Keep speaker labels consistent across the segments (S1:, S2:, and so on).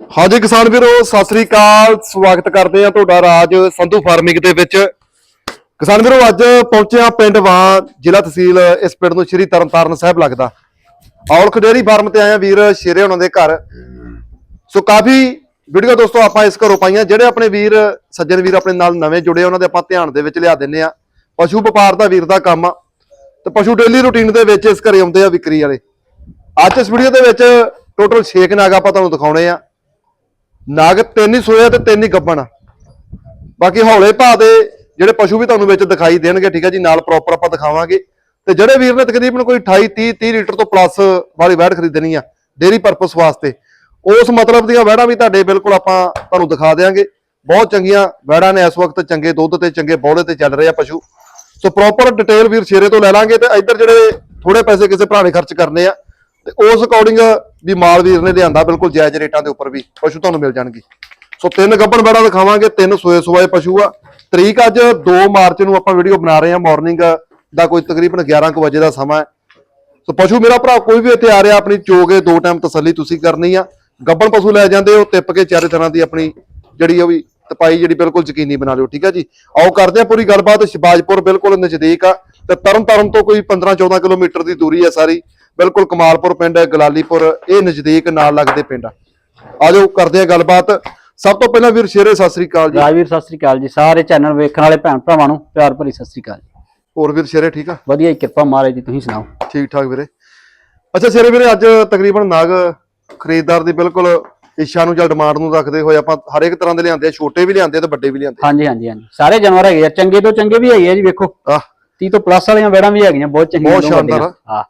S1: ਹਾਂਜੀ ਕਿਸਾਨ ਵੀਰੋ, ਸਤਿ ਸ੍ਰੀ ਅਕਾਲ। ਸਵਾਗਤ ਕਰਦੇ ਆ ਤੁਹਾਡਾ ਰਾਜ ਸੰਧੂ ਫਾਰਮਿੰਗ ਦੇ ਵਿੱਚ। ਕਿਸਾਨ ਵੀਰੋ, ਅੱਜ ਪਹੁੰਚਿਆ ਪਿੰਡ ਵਾਂ, ਜ਼ਿਲ੍ਹਾ ਤਹਿਸੀਲ, ਇਸ ਪਿੰਡ ਨੂੰ ਸ਼੍ਰੀ ਤਰਨਤਾਰਨ ਸਾਹਿਬ ਲੱਗਦਾ। ਔਲਖ ਡੇਅਰੀ ਫਾਰਮ ਤੇ ਆਏ ਆ ਵੀਰ, ਸ਼ੇਰੇ ਉਹਨਾਂ ਦੇ ਘਰ। ਸੋ ਕਾਫੀ ਵੀਡੀਓ ਦੋਸਤੋ, ਆਪਾਂ ਇਸ ਘਰੋਂ ਪਾਈਆਂ। ਜਿਹੜੇ ਆਪਣੇ ਵੀਰ, ਸੱਜਣ ਵੀਰ ਆਪਣੇ ਨਾਲ ਨਵੇਂ ਜੁੜੇ, ਉਹਨਾਂ ਦੇ ਆਪਾਂ ਧਿਆਨ ਦੇ ਵਿੱਚ ਲਿਆ ਦਿੰਨੇ ਆ ਪਸ਼ੂ ਵਪਾਰ ਦਾ ਵੀਰ ਦਾ ਕੰਮ ਆ। ਤੇ ਪਸ਼ੂ ਡੇਲੀ ਰੁਟੀਨ ਦੇ ਵਿੱਚ ਇਸ ਘਰੇ ਆਉਂਦੇ ਆ ਵਿਕਰੀ ਵਾਲੇ। ਅੱਜ ਇਸ ਵੀਡੀਓ ਦੇ ਵਿੱਚ ਟੋਟਲ 6 ਨਾਗ ਆਪਾਂ ਤੁਹਾਨੂੰ ਦਿਖਾਉਣੇ ਆ। ਨਾਗ ਤਿੰਨ ਹੀ ਸੋਇਆ ਤੇ ਤਿੰਨ ਹੀ ਗੱਬਣ ਆ। ਬਾਕੀ ਹੌਲੇ ਭਾਅ ਦੇ, ਜਿਹੜੇ ਪਸ਼ੂ ਵੀ ਤੁਹਾਨੂੰ ਵਿੱਚ ਦਿਖਾਈ ਦੇਣਗੇ, ਠੀਕ ਹੈ ਜੀ, ਨਾਲ ਪ੍ਰੋਪਰ ਆਪਾਂ ਦਿਖਾਵਾਂਗੇ। ਤੇ ਜਿਹੜੇ ਵੀਰ ਨੇ ਤਕਰੀਬਨ ਕੋਈ 28 30 30 ਲੀਟਰ ਤੋਂ ਪਲੱਸ ਵਾਲੀ ਵੈੜ ਖਰੀਦਣੀ ਆ ਡੇਰੀ ਪਰਪਸ ਵਾਸਤੇ। ਉਸ ਮਤਲਬ ਦੀਆਂ ਵੈੜਾਂ ਵੀ ਤੁਹਾਡੇ ਬਿਲਕੁਲ ਆਪਾਂ ਤੁਹਾਨੂੰ ਦਿਖਾ ਦੇਵਾਂਗੇ ਬਹੁਤ ਚੰਗੀਆਂ ਵੈੜਾਂ ਨੇ ਇਸ ਵਕਤ, ਚੰਗੇ ਦੁੱਧ ਤੇ, ਚੰਗੇ ਬੌਲੇ ਤੇ ਚੱਲ ਰਹੇ ਆ ਪਸ਼ੂ। ਸੋ ਪ੍ਰੋਪਰ ਡਿਟੇਲ ਵੀਰ ਸ਼ੇਰੇ ਤੋਂ ਲੈ ਲਾਂਗੇ ਤੇ ਇੱਧਰ ਜਿਹੜੇ ਥੋੜੇ ਪੈਸੇ ਕਿਸੇ ਭਰਾ ਨੇ ਖਰਚ ਕਰਨੇ ਆ, ਤੇ ਉਸ ਅਕੋਰਡਿੰਗ ਵੀ ਮਾਲ ਵੀਰ ਨੇ ਲਿਆਂਦਾ ਬਿਲਕੁਲ ਜਾਇਜ਼ ਰੇਟਾਂ ਦੇ ਉੱਪਰ ਵੀ, ਪਸ਼ੂ ਤੁਹਾਨੂੰ ਮਿਲ ਜਾਣਗੇ। ਸੋ ਤਿੰਨ ਗੱਬਣ ਬੜਾ ਦਿਖਾਵਾਂਗੇ, ਤਿੰਨ ਸੋਏ ਸੋਏ ਪਸ਼ੂ ਆ। ਤਰੀਕ ਅੱਜ 2 ਮਾਰਚ ਨੂੰ ਆਪਾਂ ਵੀਡੀਓ ਬਣਾ ਰਹੇ ਹਾਂ ਮਾਰਨਿੰਗ ਦਾ ਕੋਈ ਤਕਰੀਬਨ 11 ਕੁ ਵਜੇ ਦਾ ਸਮਾਂ ਹੈ। ਸੋ ਪਸ਼ੂ ਮੇਰਾ ਭਰਾ, ਕੋਈ ਵੀ ਇੱਥੇ ਆ ਰਿਹਾ, ਆਪਣੀ ਚੋਗੇ ਦੋ ਟਾਈਮ ਤਸੱਲੀ ਤੁਸੀਂ ਕਰਨੀ ਆ। ਗੱਬਣ ਪਸ਼ੂ ਲੈ ਜਾਂਦੇ ਹੋ, ਟਿੱਪ ਕੇ ਚਾਰੇ ਤਰ੍ਹਾਂ ਦੀ ਆਪਣੀ ਜਿਹੜੀ ਉਹ ਵੀ ਤਪਾਈ ਜਿਹੜੀ ਬਿਲਕੁਲ ਯਕੀਨੀ ਬਣਾ ਲਿਓ, ਠੀਕ ਆ ਜੀ? ਆਓ ਕਰਦੇ ਆ ਪੂਰੀ ਗੱਲਬਾਤ ਸ਼ਿਬਾਜਪੁਰ ਬਿਲਕੁਲ ਨਜ਼ਦੀਕ ਆ ਤੇ ਤਰਨ ਤਾਰਨ ਤੋਂ ਕੋਈ 15 14 ਕਿਲੋਮੀਟਰ ਦੀ ਦੂਰੀ ਹੈ ਸਾਰੀ। ਬਿਲਕੁਲ ਕਮਾਲਪੁਰ ਪਿੰਡ ਹੈ ਗਲਾਲੀਪੁਰ ਇਹ ਨਜ਼ਦੀਕ ਨਾਲ ਲੱਗਦੇ ਪਿੰਡ ਆ। ਆਜੋ ਕਰਦੇ ਆ ਗੱਲਬਾਤ। ਸਭ ਤੋਂ ਪਹਿਲਾਂ ਵੀਰ ਸ਼ੇਰੇ ਸਤਿ ਸ੍ਰੀ ਅਕਾਲ ਜੀ।
S2: ਰਾਜਵੀਰ ਸਤਿ ਸ੍ਰੀ ਅਕਾਲ ਜੀ। ਸਾਰੇ ਚੈਨਲ ਵੇਖਣ ਵਾਲੇ ਭੈਣ ਭਰਾਵਾਂ ਨੂੰ ਪਿਆਰ ਭਰੀ ਸਤਿ ਸ੍ਰੀ ਅਕਾਲ ਜੀ।
S1: ਹੋਰ ਵੀਰ ਸ਼ੇਰੇ ਠੀਕ ਆ?
S2: ਵਧੀਆ ਹੀ ਕਿਰਪਾ ਮਹਾਰਾਜ ਦੀ ਤੁਸੀਂ ਸੁਣਾਓ?
S1: ਠੀਕ ਠਾਕ ਵੀਰੇ। ਅੱਛਾ ਸ਼ੇਰੇ ਵੀਰੇ ਅੱਜ ਤਕਰੀਬਨ ਨਾਗ ਖਰੀਦਦਾਰ ਦੀ ਬਿਲਕੁਲ ਇੱਛਾ ਨੂੰ ਜਾਂ ਡਿਮਾਂਡ ਨੂੰ ਰੱਖਦੇ ਹੋਏ ਆਪਾਂ ਹਰ ਇੱਕ ਤਰ੍ਹਾਂ ਦੇ ਲਿਆਂਦੇ ਆ ਛੋਟੇ ਵੀ ਲਿਆਂਦੇ ਆ ਤੇ ਵੱਡੇ ਵੀ ਲਿਆਂਦੇ
S2: ਹਾਂਜੀ ਹਾਂਜੀ ਹਾਂਜੀ। ਸਾਰੇ ਜਾਨਵਰ ਹੈਗੇ ਆ ਚੰਗੇ ਤੋਂ ਚੰਗੇ ਵੀ ਹੈਗੇ ਆ ਜੀ ਵੇਖੋ।
S1: ਆ
S2: 30 ਤੋਂ ਪਲੱਸ ਵਾਲੀਆਂ ਵੇੜਾਂ ਵੀ ਹੈਗੀਆਂ ਬਹੁਤ ਚੰਗੀਆਂ
S1: ਬਹੁਤ
S2: ਵੱਡੀਆਂ।
S1: ਸ਼ਾਨਦਾਰ
S2: ਹਾਂ।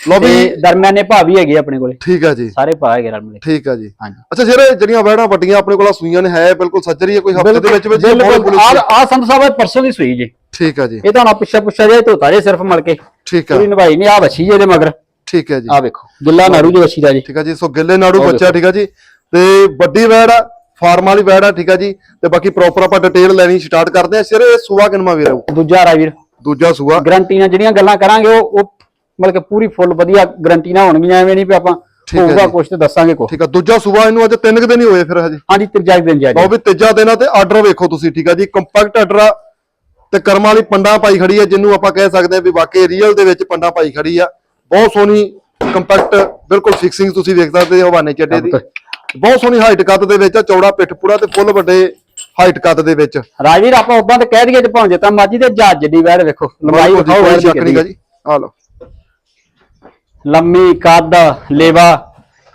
S1: ਲੋ ਵੀ
S2: ਤੇ ਦਰਮਿਆਨੇ ਭਾਅ ਵੀ ਹੈਗੇ ਆਪਣੇ ਕੋਲੇ।
S1: ਠੀਕ ਆ ਜੀ।
S2: ਸਾਰੇ ਭਾਅ ਹੈਗੇ ਰਲ ਮਿਲੇ
S1: ਠੀਕ ਆ ਜੀ।
S2: ਹਾਂਜੀ।
S1: ਅੱਛਾ ਸ਼ੇਰੇ ਜਿਹੜੀਆਂ ਵੈੜਾਂ ਵੱਡੀਆਂ ਆਪਣੇ ਕੋਲ ਸੂਈਆਂ ਨੇ ਹੈ ਬਿਲਕੁਲ ਸੱਜਰੀ ਹੈ ਕੋਈ ਹਫ਼ਤੇ ਦੇ ਵਿੱਚ ਵਿੱਚ
S2: ਬਿਲਕੁਲ। ਆ ਆ ਸੰਤ ਸਾਹਿਬ ਇਹ ਪਰਸੋਂ ਦੀ ਸੂਈ ਜੀ।
S1: ਠੀਕ ਆ ਜੀ।
S2: ਇਹ ਤਾਂ ਨਾ ਪਿੱਛਾ ਪੁੱਛਾ ਜੇ ਧੋਤਾ ਜੇ ਸਿਰਫ ਮਲ ਕੇ।
S1: ਠੀਕ ਆ।
S2: ਪੂਰੀ ਨਵਾਈ ਨਹੀਂ ਆ ਵੱਛੀ ਜੇ ਇਹਦੇ ਮਗਰ।
S1: ਠੀਕ ਹੈ ਜੀ।
S2: ਆ ਵੇਖੋ ਗਿੱਲਾ ਨਾੜੂ ਜੀ। ਵੱਛੀ ਦਾ ਜੀ।
S1: ਠੀਕ ਆ ਜੀ ਸੋ ਗਿੱਲੇ ਨਾੜੂ ਬੱਚਾ ਠੀਕ ਆ ਜੀ। ਤੇ ਵੱਡੀ ਵੈੜ ਆ ਫਾਰਮ ਵਾਲੀ ਵੈੜ ਆ ਠੀਕ ਆ ਜੀ। ਤੇ ਬਾਕੀ ਪ੍ਰੋਪਰ ਆਪਾਂ ਡਿਟੇਲ ਲੈਣੀ ਸਟਾਰਟ ਕਰਦੇ ਆ। ਸਿਰੇ ਇਹ ਸੂਆ ਕਿਨਮਾ ਵੀਰ
S2: ਦੂਜਾ ਰਾਜਵੀਰ।
S1: ਦੂਜਾ ਸੂਆ।
S2: ਗਰੰਟੀ ਨਾਲ ਜਿਹੜੀਆਂ ਗੱਲਾਂ ਕਰਾਂਗੇ ਉਹ ਉਹ ਮਤਲਬ ਕਿ ਪੂਰੀ ਫੁੱਲ ਵਧੀਆ ਗਰੰਟੀ ਨਾਲ ਹੋਣਗੀਆਂ ਐਵੇਂ ਨਹੀਂ ਵੀ ਆਪਾਂ
S1: ਠੀਕ ਹੈ
S2: ਹੋਊਗਾ
S1: ਜੀ।
S2: ਕੁਛ ਤੇ ਦੱਸਾਂਗੇ ਕੁਛ।
S1: ਠੀਕ ਆ ਦੂਜਾ ਸੂਆ ਇਹਨੂੰ ਅੱਜ ਤਿੰਨ ਕੁ ਦਿਨ ਹੀ ਹੋਏ ਫਿਰ ਹਜੇ।
S2: ਹਾਂਜੀ ਤੀਜਾ ਦਿਨ ਜਾ
S1: ਲਓ ਵੀ ਤੀਜਾ ਦਿਨ ਆ ਤੇ ਆਰਡਰ ਵੇਖੋ ਤੁਸੀਂ ਠੀਕ ਆ ਜੀ। ਕੰਪੈਕਟ ਆਰਡਰ ਆ ਤੇ ਕਰਮਾਂ ਵਾਲੀ ਪੰਡਾ ਪਾਈ ਖੜੀ ਆ ਜਿਹਨੂੰ ਆਪਾਂ ਕਹਿ ਸਕਦੇ ਆ ਵੀ ਵਾਕਈ ਰੀਅਲ ਦੇ ਵਿੱਚ ਪੰਡਾ ਪਾਈ ਖੜੀ ਆ। ਬਹੁਤ ਸੋਹਣੀ ਕੰਪੈਕਟ ਬਿਲਕੁਲ ਫਿਕਸਿੰਗ ਤੁਸੀਂ ਵੇਖ ਸਕਦੇ ਹੋ ਹਵਾਨੇ ਚੱਡੇ ਦੀ। ਬਹੁਤ ਸੋਹਣੀ ਹਾਈਟ ਕੱਦ ਦੇ ਵਿੱਚ ਆ ਚੌੜਾ ਪਿੱਠ ਪੂਰਾ ਤੇ ਫੁੱਲ ਵੱਡੇ ਹਾਈਟ ਕੱਦ ਦੇ ਵਿੱਚ।
S2: ਰਾਜਵੀਰ ਆਪਾਂ ਉਦਾਂ ਤੇ ਕਹਿ ਦਈਏ ਜੇ ਭਾਵੇਂ ਤਾਂ ਮਾਜੀ ਤੇ ਜੱਜ ਦੀ ਵੈਰ ਵੇਖੋ ਲੰਬਾਈ ਵਿਖਾਓ
S1: ਸ਼ੱਕ
S2: ਦੀ
S1: ਨਹੀਂਗਾ ਜੀ। ਆ ਲਓ।
S2: ਲੰਮੀ ਕੱਦ ਲੇਵਾ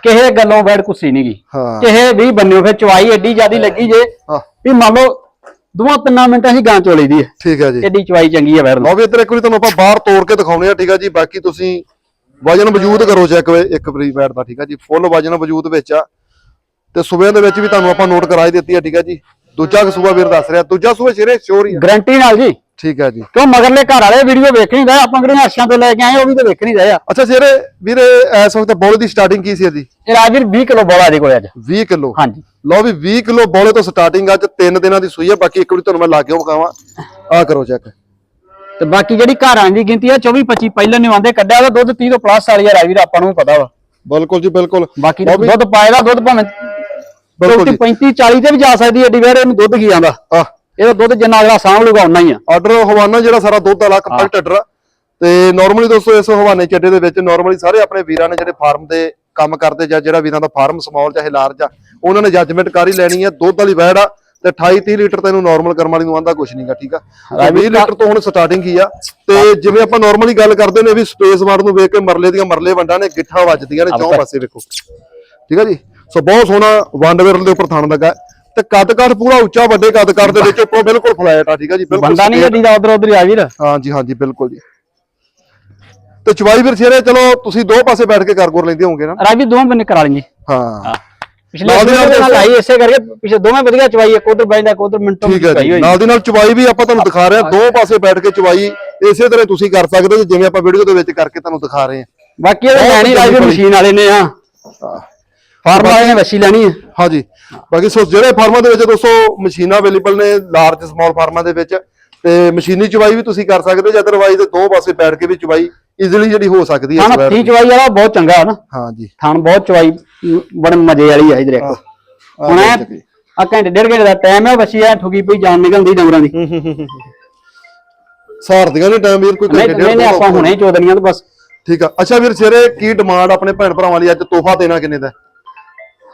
S2: ਕਿਸੇ ਗੱਲੋਂ ਵੈਰ ਕੁਸੀ ਨਹੀਂਗੀ
S1: ਹਾਂ।
S2: ਕਿਸੇ ਵੀ ਬੰਨਿਓ ਫਿਰ ਚਵਾਈ ਐਡੀ ਜਿਆਦੀ ਲੱਗੀ ਜੇ
S1: ਹਾਂ।
S2: ਵੀ ਮੰਨ ਲਓ ਦੋਵਾਂ ਤਿੰਨਾਂ ਮਿੰਟਾਂ ਹੀ ਗਾਂ ਚੋਲੀ ਦੀ ਹੈ।
S1: ਠੀਕ ਹੈ ਜੀ।
S2: ਐਡੀ ਚਵਾਈ ਚੰਗੀ ਹੈ ਵੈਰ ਨੂੰ
S1: ਲਓ ਵੀ ਇੱਧਰ ਇੱਕ ਵਾਰੀ ਤੁਹਾਨੂੰ ਆਪਾਂ ਬਾਹਰ ਤੋੜ ਕੇ ਦਿਖਾਉਣੇ ਆ ਠੀਕ ਆ ਜੀ। ਬਾਕੀ ਤੁਸੀਂ ਵਜਨ ਵਜੂਦ ਕਰੋ ਚੈੱਕ ਇੱਕ ਵਾਰੀ ਬੈਠ ਦਾ ਠੀਕ ਆ ਜੀ। ਫੁੱਲ ਵਜਨ ਵਜੂਦ ਵਿੱਚ ਆ। ਤੇ ਸੂਬਿਆਂ ਦੇ ਵਿੱਚ ਵੀ ਤੁਹਾਨੂੰ ਆਪਾਂ ਨੋਟ ਕਰਾ ਹੀ ਦਿੱਤੀ ਆ ਠੀਕ ਆ ਜੀ। ਦੂਜਾ ਸੂਬਾ ਵੀਰ ਦੱਸ ਰਿਹਾ ਦੂਜਾ ਸੂਬਾ ਸ਼ੇਰੇ ਸ਼ੋਰ ਹੀ
S2: ਗਰੰਟੀ ਨਾਲ ਜੀ।
S1: ਠੀਕ ਆ ਜੀ।
S2: ਕਿਉਂ ਮਗਰਲੇ ਘਰ ਵਾਲੇ ਵੀਡੀਓ ਵੇਖ ਨਹੀਂ ਰਹੇ? ਆਪਾਂ ਕਿਹੜੀਆਂ ਅਰਸ਼ਾਂ ਤੋਂ ਲੈ ਕੇ ਆਏ ਉਹ ਵੀ ਤਾਂ ਵੇਖ ਨਹੀਂ ਰਹੇ ਆ।
S1: ਅੱਛਾ ਸ਼ੇਰੇ ਵੀਰੇ ਇਸ ਵਕਤ ਬੋਲੇ ਦੀ ਸਟਾਰਟਿੰਗ ਕੀ ਸੀ ਇਹਦੀ?
S2: ਇਹ ਰਾਜਵੀਰ 20 ਕਿਲੋ ਬੋਲਾ ਦੇ ਕੋਲ ਅੱਜ।
S1: 20 ਕਿਲੋ?
S2: ਹਾਂਜੀ।
S1: ਲਓ ਵੀ 20 ਕਿਲੋ ਬੋਲੇ ਤੋਂ ਸਟਾਰਟਿੰਗ ਅੱਜ 3 ਦਿਨਾਂ ਦੀ ਸੂਈ ਆ ਬਾਕੀ ਇੱਕ ਵਾਰੀ ਤੁਹਾਨੂੰ ਮੈਂ ਲਾ ਕੇ ਵਿਖਾਵਾਂ। ਆ ਕਰੋ ਚੈੱਕ
S2: ਤੇ ਬਾਕੀ ਜਿਹੜੀ ਘਰਾਂ ਦੀ ਗਿਣਤੀ ਆ 24 25 ਪਹਿਲਾਂ ਨਹੀਂ ਆਉਂਦੇ ਕੱਢਿਆ ਦਾ ਦੁੱਧ 30 ਤੋਂ ਪਲੱਸ ਵਾਲੀ ਆ ਰਾਜਵੀਰ ਆਪਾਂ ਨੂੰ ਪਤਾ ਵਾ।
S1: ਬਿਲਕੁਲ ਜੀ ਬਿਲਕੁਲ।
S2: ਬਾਕੀ ਦੁੱਧ ਪਾਏਦਾ ਦੁੱਧ ਭਾਵੇਂ
S1: ਬਿਲਕੁਲ ਜੀ।
S2: 35 40 ਤੇ ਵੀ ਜਾ ਸਕਦੀ ਐਡੀ ਵੇਰ ਇਹਨੂੰ ਦੁੱਧ ਕੀ ਆਂਦਾ
S1: ਆ
S2: ਇਹਦਾ ਦੁੱਧ ਜਿੰਨਾ ਅਗਲਾ ਸਾਂਭ ਲੂਗਾ ਉਨਾ ਹੀ ਆ।
S1: ਆਰਡਰ ਹਵਾਨਾ ਜਿਹੜਾ ਸਾਰਾ ਦੁੱਧ ਵਾਲਾ ਕੰਪੈਕਟ ਆਰਡਰ ਆ ਤੇ ਨਾਰਮਲੀ ਦੋਸਤੋ ਇਸ ਹਵਾਨੇ ਚੱਡੇ ਦੇ ਵਿੱਚ ਨਾਰਮਲੀ ਸਾਰੇ ਆਪਣੇ ਵੀਰਾਂ ਨੇ ਜਿਹੜੇ ਫਾਰਮ ਦੇ ਕੰਮ ਕਰਦੇ ਜਾਂ ਜਿਹੜਾ ਵੀਰਾਂ ਦਾ ਫਾਰਮ ਸਮਾਲ ਚਾਹੇ ਲਾਰਜ ਆ ਉਹਨਾਂ ਨੇ ਜੱਜਮੈਂਟ ਕਰ ਹੀ ਲੈਣੀ ਹੈ ਦੁੱਧ ਵਾਲੀ ਵੈੜ ਆ ਤੇ 28 30 ਲੀਟਰ ਤੈਨੂੰ ਨਾਰਮਲ ਕਰਮ ਵਾਲੀ ਨੂੰ ਆਂਦਾ ਕੁਝ ਨਹੀਂਗਾ ਠੀਕ ਆ? ਤੇ 20 ਲੀਟਰ ਤੋਂ ਹੁਣ ਸਟਾਰਟਿੰਗ ਹੀ ਆ। ਤੇ ਜਿਵੇਂ ਆਪਾਂ ਨਾਰਮਲੀ ਗੱਲ ਕਰਦੇ ਨੇ ਵੀ ਸਪੇਸ ਵਾਰਡ ਨੂੰ ਵੇਖ ਕੇ ਮਰਲੇ ਦੀਆਂ ਮਰਲੇ ਵੰਡਾਂ ਨੇ ਗਿੱਠਾਂ ਵੱਜਦੀਆਂ ਨੇ ਚੌਂ ਪਾਸੇ ਵੇਖੋ। ਠੀਕ ਆ ਜੀ? ਸੋ ਬਹੁਤ ਸੋਹਣਾ ਵੰਡ ਵਿਰਲ ਦੇ ਉੱਪਰ ਥਣ ਲੱਗਾ। ਤੇ ਕੱਦ ਕੱਦ ਪੂਰਾ ਉੱਚਾ ਵੱਡੇ ਕੱਦ ਕੱਦ ਦੇ ਵਿੱਚ ਉੱਪਰੋਂ ਬਿਲਕੁਲ ਫਲੈਟ ਆ ਠੀਕ ਆ ਜੀ ਬਿਲਕੁਲ
S2: ਬੰਦਾ ਨਹੀਂ ਗੱਡੀ ਦਾ ਉਧਰ ਉਧਰ ਆ ਵੀਰ
S1: ਹਾਂਜੀ ਹਾਂਜੀ ਬਿਲਕੁਲ ਜੀ। ਤੇ ਚਵਾਈ ਫਿਰ ਸ਼ੇਰੇ ਚਲੋ ਤੁਸੀਂ ਦੋ ਪਾਸੇ ਬੈਠ ਕੇ ਕਰਗੋਰ ਲੈਂਦੇ ਹੋਵੋਗੇ ਨਾ।
S2: ਰਾਜਵੀਰ ਦੋਵੇਂ ਬੰਨੇ ਕਰਾ ਲੈਂਗੇ
S1: ਹਾਂ।
S2: ਪਿਛਲੇ
S1: ਨਾਲ।
S2: ਆਈ ਇਸੇ ਕਰਕੇ ਪਿਛਲੇ ਦੋਵੇਂ ਵਧੀਆ ਚਵਾਈ ਇੱਕ ਉਧਰ ਬੈਠਦਾ ਇੱਕ ਉਧਰ ਮਿੰਟੋਂ
S1: ਠੀਕ ਹੈ ਜੀ। ਨਾਲ ਦੀ ਨਾਲ ਚਵਾਈ ਵੀ ਆਪਾਂ ਤੁਹਾਨੂੰ ਦਿਖਾ ਰਹੇ ਹਾਂ। ਦੋ ਪਾਸੇ ਬੈਠ ਕੇ ਚਵਾਈ ਇਸੇ ਤਰ੍ਹਾਂ ਤੁਸੀਂ ਕਰ ਸਕਦੇ ਹੋ ਜਿਵੇਂ ਆਪਾਂ ਵੀਡੀਓ ਦੇ ਵਿੱਚ ਕਰਕੇ ਤੁਹਾਨੂੰ ਦਿਖਾ ਰਹੇ ਹਾਂ।
S2: ਬਾਕੀ ਇਹ ਲੈਣੀ
S1: ਚੰਗੀ
S2: ਮਸ਼ੀਨ ਵਾਲੇ ਨੇ ਆ ਫਾਰਮ ਵਾਲੇ ਨੇ ਲੈਣੀ ਹੈ।
S1: ਹਾਂਜੀ। ਬਾਕੀ ਸੋ ਜਿਹੜੇ ਫਾਰਮਾਂ ਦੇ ਵਿੱਚ ਦੋਸਤੋ ਮਸ਼ੀਨਾਂ ਅਵੇਲੇਬਲ ਨੇ ਲਾਰਜ ਸਮਾਲ ਫਾਰਮਾਂ ਦੇ ਵਿੱਚ ਤੇ ਮਸ਼ੀਨੀ ਚਵਾਈ ਵੀ ਤੁਸੀਂ ਕਰ ਸਕਦੇ ਹੋ ਜਾਂ ਅਦਰਵਾਈਜ਼ ਦੋ ਪਾਸੇ ਬੈਠ ਕੇ ਵੀ ਚਵਾਈ ਈਜ਼ੀਲੀ ਜਿਹੜੀ ਹੋ ਸਕਦੀ ਹੈ ਵੈਰ
S2: ਤੀ। ਚਵਾਈ ਵਾਲਾ ਬਹੁਤ ਚੰਗਾ ਹੈ ਨਾ।
S1: ਹਾਂਜੀ।
S2: ਥਣ ਬਹੁਤ ਚਵਾਈ ਬੜੇ ਮਜ਼ੇ ਵਾਲੀ ਆ ਇਧਰ ਇੱਕ। ਹੁਣ
S1: ਆ।
S2: ਆ ਘੰਟੇ ਡੇਢ ਘੰਟੇ ਦਾ ਟਾਈਮ ਹੈ ਬੱਚੀ ਐ ਠੁਕੀ ਪਈ ਜਾਨ ਨਿਕਲਦੀ ਡੰਗਰਾਂ ਦੀ।
S1: ਸਾਰਦੀਆਂ ਨੇ ਟਾਈਮ ਵੀਰ ਕੋਈ
S2: ਨਹੀਂ
S1: ਘੰਟੇ
S2: ਨਹੀਂ
S1: ਡੇਢ
S2: ਆਪਾਂ
S1: ਤੋਂ
S2: ਹੁਣੇ ਹੀ ਚੋਦਨੀਆਂ ਤੇ ਬਸ।
S1: ਠੀਕ ਆ। ਅੱਛਾ ਵੀਰ ਸ਼ੇਰੇ ਕੀ ਡਿਮਾਂਡ ਆਪਣੇ ਭੈਣ ਭਰਾਵਾਂ ਲਈ ਅੱਜ ਤੋਹਫਾ ਦੇਣਾ ਕਿੰਨੇ ਦਾ?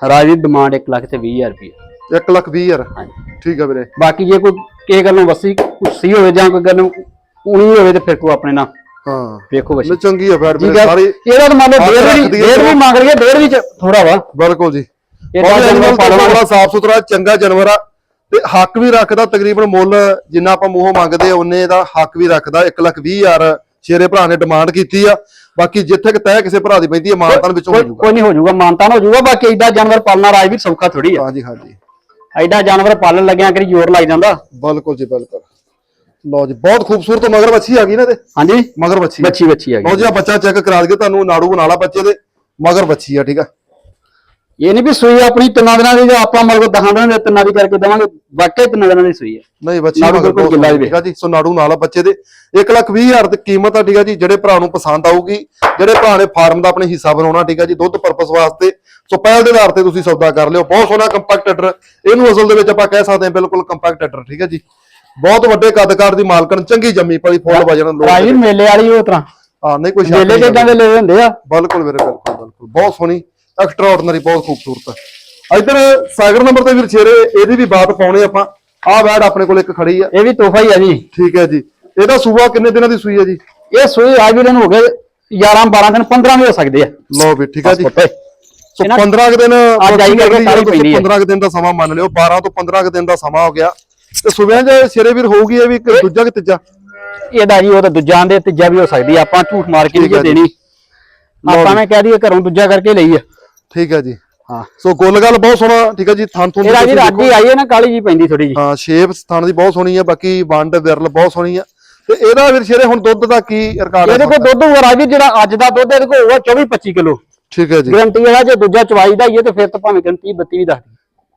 S2: ਰਾਜੀ ਡਿਮਾਂਡ 1 ਲੱਖ ਤੇ 20000 ਰੁਪਏ
S1: 1 ਲੱਖ 20 ਹਜ਼ਾਰ।
S2: ਹਾਂਜੀ।
S1: ਠੀਕ ਆ ਵੀਰੇ।
S2: ਬਾਕੀ ਜੇ ਕੋਈ ਕਿਸੇ ਗੱਲੋਂ ਵਸੀ ਕੁਸੀ ਹੋਵੇ ਜਾਂ ਕੋਈ ਗੱਲੋਂ ਉਣੀ ਹੋਵੇ ਤੇ ਫਿਰ ਕੋ ਆਪਣੇ ਨਾਲ
S1: ਹਾਂ।
S2: ਵੇਖੋ ਬੱਚੀ
S1: ਲੈ ਚੰਗੀ ਆ
S2: ਠੀਕ
S1: ਵੀਰੇ
S2: ਹੈ
S1: ਸਾਰੀ
S2: ਇਹਦਾ ਤਾਂ ਮੰਨ ਲਓ ਡੇਢ ਵੀ ਡੇਢ ਵੀ ਮੰਗ ਲਈਏ ਡੇਢ ਵੀ ਚ ਥੋੜਾ ਵਾ।
S1: ਬਿਲਕੁਲ ਜੀ।
S2: ਇਹ
S1: ਬਹੁਤ
S2: ਤਾਂ
S1: ਐਨੀਮਲ
S2: ਜਾਨਵਰ ਪਾਲਣਾ
S1: ਬੜਾ ਸਾਫ਼ ਸੁਥਰਾ ਚੰਗਾ ਜਾਨਵਰ ਆ ਤੇ ਹੱਕ ਵੀ ਰੱਖਦਾ ਤਕਰੀਬਨ ਮੁੱਲ ਜਿੰਨਾ ਆਪਾਂ ਮੂੰਹੋਂ ਮੰਗਦੇ ਆ ਉਹਨੇ ਦਾ ਹੱਕ ਵੀ ਰੱਖਦਾ। 1 ਲੱਖ 20 ਹਜ਼ਾਰ ਸ਼ੇਰੇ ਭਰਾ ਨੇ ਡਿਮਾਂਡ ਕੀਤੀ ਆ। ਬਾਕੀ ਜਿੱਥੇ ਕਿ ਤੈਅ ਕਿਸੇ ਭਰਾ ਦੀ ਪੈਂਦੀ ਹੈ ਮਾਨਤਾਨ ਵਿੱਚੋਂ ਹੋ ਜਾਊਗਾ।
S2: ਕੋਈ ਨਹੀਂ ਹੋ ਜਾਊਗਾ ਮਾਨਤਾਨ ਹੋ ਜਾਊਗਾ ਬਾਕੀ ਐਡਾ ਜਾਨਵਰ ਪਾਲਣਾ ਰਾਜਵੀਰ ਸੌਖਾ ਥੋੜੀ ਆ
S1: ਹਾਂਜੀ ਹਾਂਜੀ।
S2: ਐਡਾ ਜਾਨਵਰ ਪਾਲਣ ਲੱਗਿਆ ਕਰੀ ਜ਼ੋਰ ਲੱਗ ਜਾਂਦਾ।
S1: ਬਿਲਕੁਲ ਜੀ ਬਿਲਕੁਲ। ਲਓ ਜੀ ਬਹੁਤ ਖੂਬਸੂਰਤ ਮਗਰ ਬੱਚੀ ਆ ਗਈ ਨਾ ਤੇ।
S2: ਹਾਂਜੀ?
S1: ਮਗਰ ਬੱਚੀ।
S2: ਬੱਚੀ ਬੱਚੀ ਆ ਗਈ।
S1: ਜੀ ਆ ਬੱਚਾ ਚੈੱਕ ਕਰਾ ਦਈਏ ਤੁਹਾਨੂੰ ਨਾੜੂ ਬਣਾ ਲਾ ਬੱਚੇ ਦੇ। ਮਗਰ ਬੱਚੀ ਆ ਠੀਕ ਆ।
S2: ਇਹ ਨਹੀਂ ਵੀ ਸੂਈ ਆਪਣੀ ਤਿੰਨਾਂ ਦਿਨਾਂ ਦੀ ਜੇ ਆਪਾਂ ਮਤਲਬ ਦਹਾਂ ਦਿਨਾਂ ਦੇ ਤਿੰਨਾਂ ਦੀ ਕਰਕੇ ਦੇਵਾਂਗੇ ਵਾਕਈ ਤਿੰਨਾਂ ਦਿਨਾਂ ਦੀ ਸੂਈ ਹੈ
S1: ਨਹੀਂ ਬੱਚੀ
S2: ਨਾੜੂ
S1: ਮਗਰ ਬਹੁਤ
S2: ਗਿੱਲਾ ਹੀ
S1: ਠੀਕ ਆ ਜੀ। ਸੋ ਨਾੜੂ ਨਾਲ ਆ ਬੱਚੇ ਦੇ। 1 ਲੱਖ 20 ਹਜ਼ਾਰ ਦੀ ਕੀਮਤ ਆ ਠੀਕ ਆ ਜੀ ਜਿਹੜੇ ਭਰਾ ਨੂੰ ਪਸੰਦ ਆਊਗੀ ਜਿਹੜੇ ਭਰਾ ਨੇ ਫਾਰਮ ਦਾ ਆਪਣੇ ਹਿੱਸਾ ਬਣਾਉਣਾ ਠੀਕ ਆ ਜੀ ਦੁੱਧ ਪਰਪਸ ਵਾਸਤੇ। ਸੋ ਪਹਿਲ ਦੇ ਆਧਾਰ ਤੇ ਤੁਸੀਂ ਸੌਦਾ ਕਰ ਲਿਓ। ਬਹੁਤ ਸੋਹਣਾ ਕੰਪੈਕਟ ਅਡਰ ਇਹਨੂੰ ਅਸਲ ਦੇ ਵਿੱਚ ਆਪਾਂ ਕਹਿ ਸਕਦੇ ਹਾਂ ਬਿਲਕੁਲ ਕੰਪੈਕਟ ਅਡਰ ਠੀਕ ਆ ਜੀ। ਬਹੁਤ ਵੱਡੇ ਕੱਦਕਾਰ ਦੀ ਮਾਲਕਨ ਚੰਗੀ ਜੰਮੀ ਪਲੀ ਫੁੱਲ ਵਜਣ ਲੋਕ
S2: ਰਾਜਵੀਰ ਮੇਲੇ ਵਾਲੀ ਉਹ ਤਰ੍ਹਾਂ।
S1: ਹਾਂ ਨਹੀਂ ਕੋਈ ਸ਼ੱਕ
S2: ਮੇਲੇ ਇਦਾਂ ਦੇ ਲੈ ਹੁੰਦੇ ਆ।
S1: ਬਿਲਕੁਲ ਵੀਰੇ ਬਿਲਕੁਲ ਬਿਲਕੁਲ। ਬਹੁਤ ਸੋਹਣੀ ਐਕਸਟਰਾ ਆਰਡੀਨਰੀ ਬਹੁਤ ਖੂਬਸੂਰਤ ਇੱਧਰ ਸਾਗਰ ਨੰਬਰ ਤੇ ਵੀਰ ਛੇਰੇ ਇਹਦੀ ਵੀ ਬਾਤ ਪਾਉਣੇ ਆਪਾਂ। ਆਹ ਵੈੜ ਆਪਣੇ ਕੋਲ ਇੱਕ ਖੜੀ ਆ।
S2: ਇਹ ਵੀ ਤੋਹਫਾ ਹੀ ਆ ਜੀ।
S1: ਠੀਕ ਹੈ ਜੀ। ਇਹਦਾ ਸੂਆ ਕਿੰਨੇ ਦਿਨਾਂ ਦੀ ਸੂਈ ਹੈ ਜੀ?
S2: ਇਹ ਸੂਈ ਰਾਜਵੀਰ ਨੂੰ ਹੋ ਗਏ 11 12 ਦਿਨ 15 ਵੀ ਹੋ ਸਕਦੇ ਆ।
S1: ਲਓ ਵੀ ਠੀਕ ਹੈ ਜੀ। ਸੋ
S2: ਇਹਨਾਂ-
S1: 15 ਕੁ ਦਿਨ
S2: ਅੱਜ ਆਈ ਕਰਕੇ ਸਾਰੀ ਪੈਂਦੀ ਹੈ।
S1: 15 ਕੁ ਦਿਨ ਦਾ ਸਮਾਂ ਮੰਨ ਲਿਓ 12 ਤੋਂ 15 ਕੁ ਦਿਨ ਦਾ ਸਮਾਂ ਹੋ ਗਿਆ। ਤੇ ਸੁਬਿਆਂ ਜੇ ਛੇਰੇ ਵੀਰ ਹੋਊਗੀ ਇਹ ਵੀ ਇੱਕ ਦੂਜਾ ਕਿ ਤੀਜਾ?
S2: ਇਹਦਾ ਜੀ ਉਹ ਤਾਂ ਦੂਜਾ ਦੇ ਤੀਜਾ ਵੀ ਹੋ ਸਕਦੀ ਆ। ਆਪਾਂ ਝੂਠ ਮਾਰ ਕੇ ਨਹੀਂ। ਦੇਣੀ। ਆਪਾਂ। ਮੈਂ ਕਹਿ ਦਈਏ ਘਰੋਂ ਦੂਜਾ ਕਰਕੇ ਲਈ ਆ।
S1: ਠੀਕ ਹੈ ਜੀ
S2: ਹਾਂ।
S1: ਸੋ ਗੁੱਲ ਗੱਲ ਬਹੁਤ ਸੋਹਣਾ ਠੀਕ ਹੈ ਜੀ ਥਣ ਥੁਣ
S2: ਇਹਦਾ ਜੀ ਰਾਜੀ ਆਈ ਹੈ ਨਾ ਕਾਲੀ ਜੀ ਪੈਂਦੀ ਥੋੜੀ ਜੀ
S1: ਹਾਂ ਸ਼ੇਪ ਸਥਾਨ ਦੀ ਬਹੁਤ ਸੋਹਣੀ ਹੈ ਬਾਕੀ ਵੰਡ ਵਿਰਲ ਬਹੁਤ ਸੋਹਣੀ ਆ ਤੇ ਇਹਦਾ ਵੀਰ ਸ਼ੇਰੇ ਹੁਣ ਦੁੱਧ ਦਾ ਕੀ ਰਿਕਾਰਡ
S2: ਇਹਦੇ ਕੋਲ ਦੁੱਧ ਹੋਊਗਾ ਰਾਜੀ ਜਿਹੜਾ ਅੱਜ ਦਾ ਦੁੱਧ ਇਹਦੇ ਕੋਲ ਹੋਊਗਾ 24 25 ਕਿਲੋ।
S1: ਠੀਕ ਹੈ ਜੀ।
S2: ਗਰੰਟੀ ਵਾਲਾ ਜੇ ਦੂਜਾ ਚਵਾਈ ਦਾ ਹੀ ਹੈ ਤੇ ਫਿਰ ਤਾਂ ਭਾਵੇਂ ਗਰੰਟੀ 32 ਵੀ ਦੱਸ।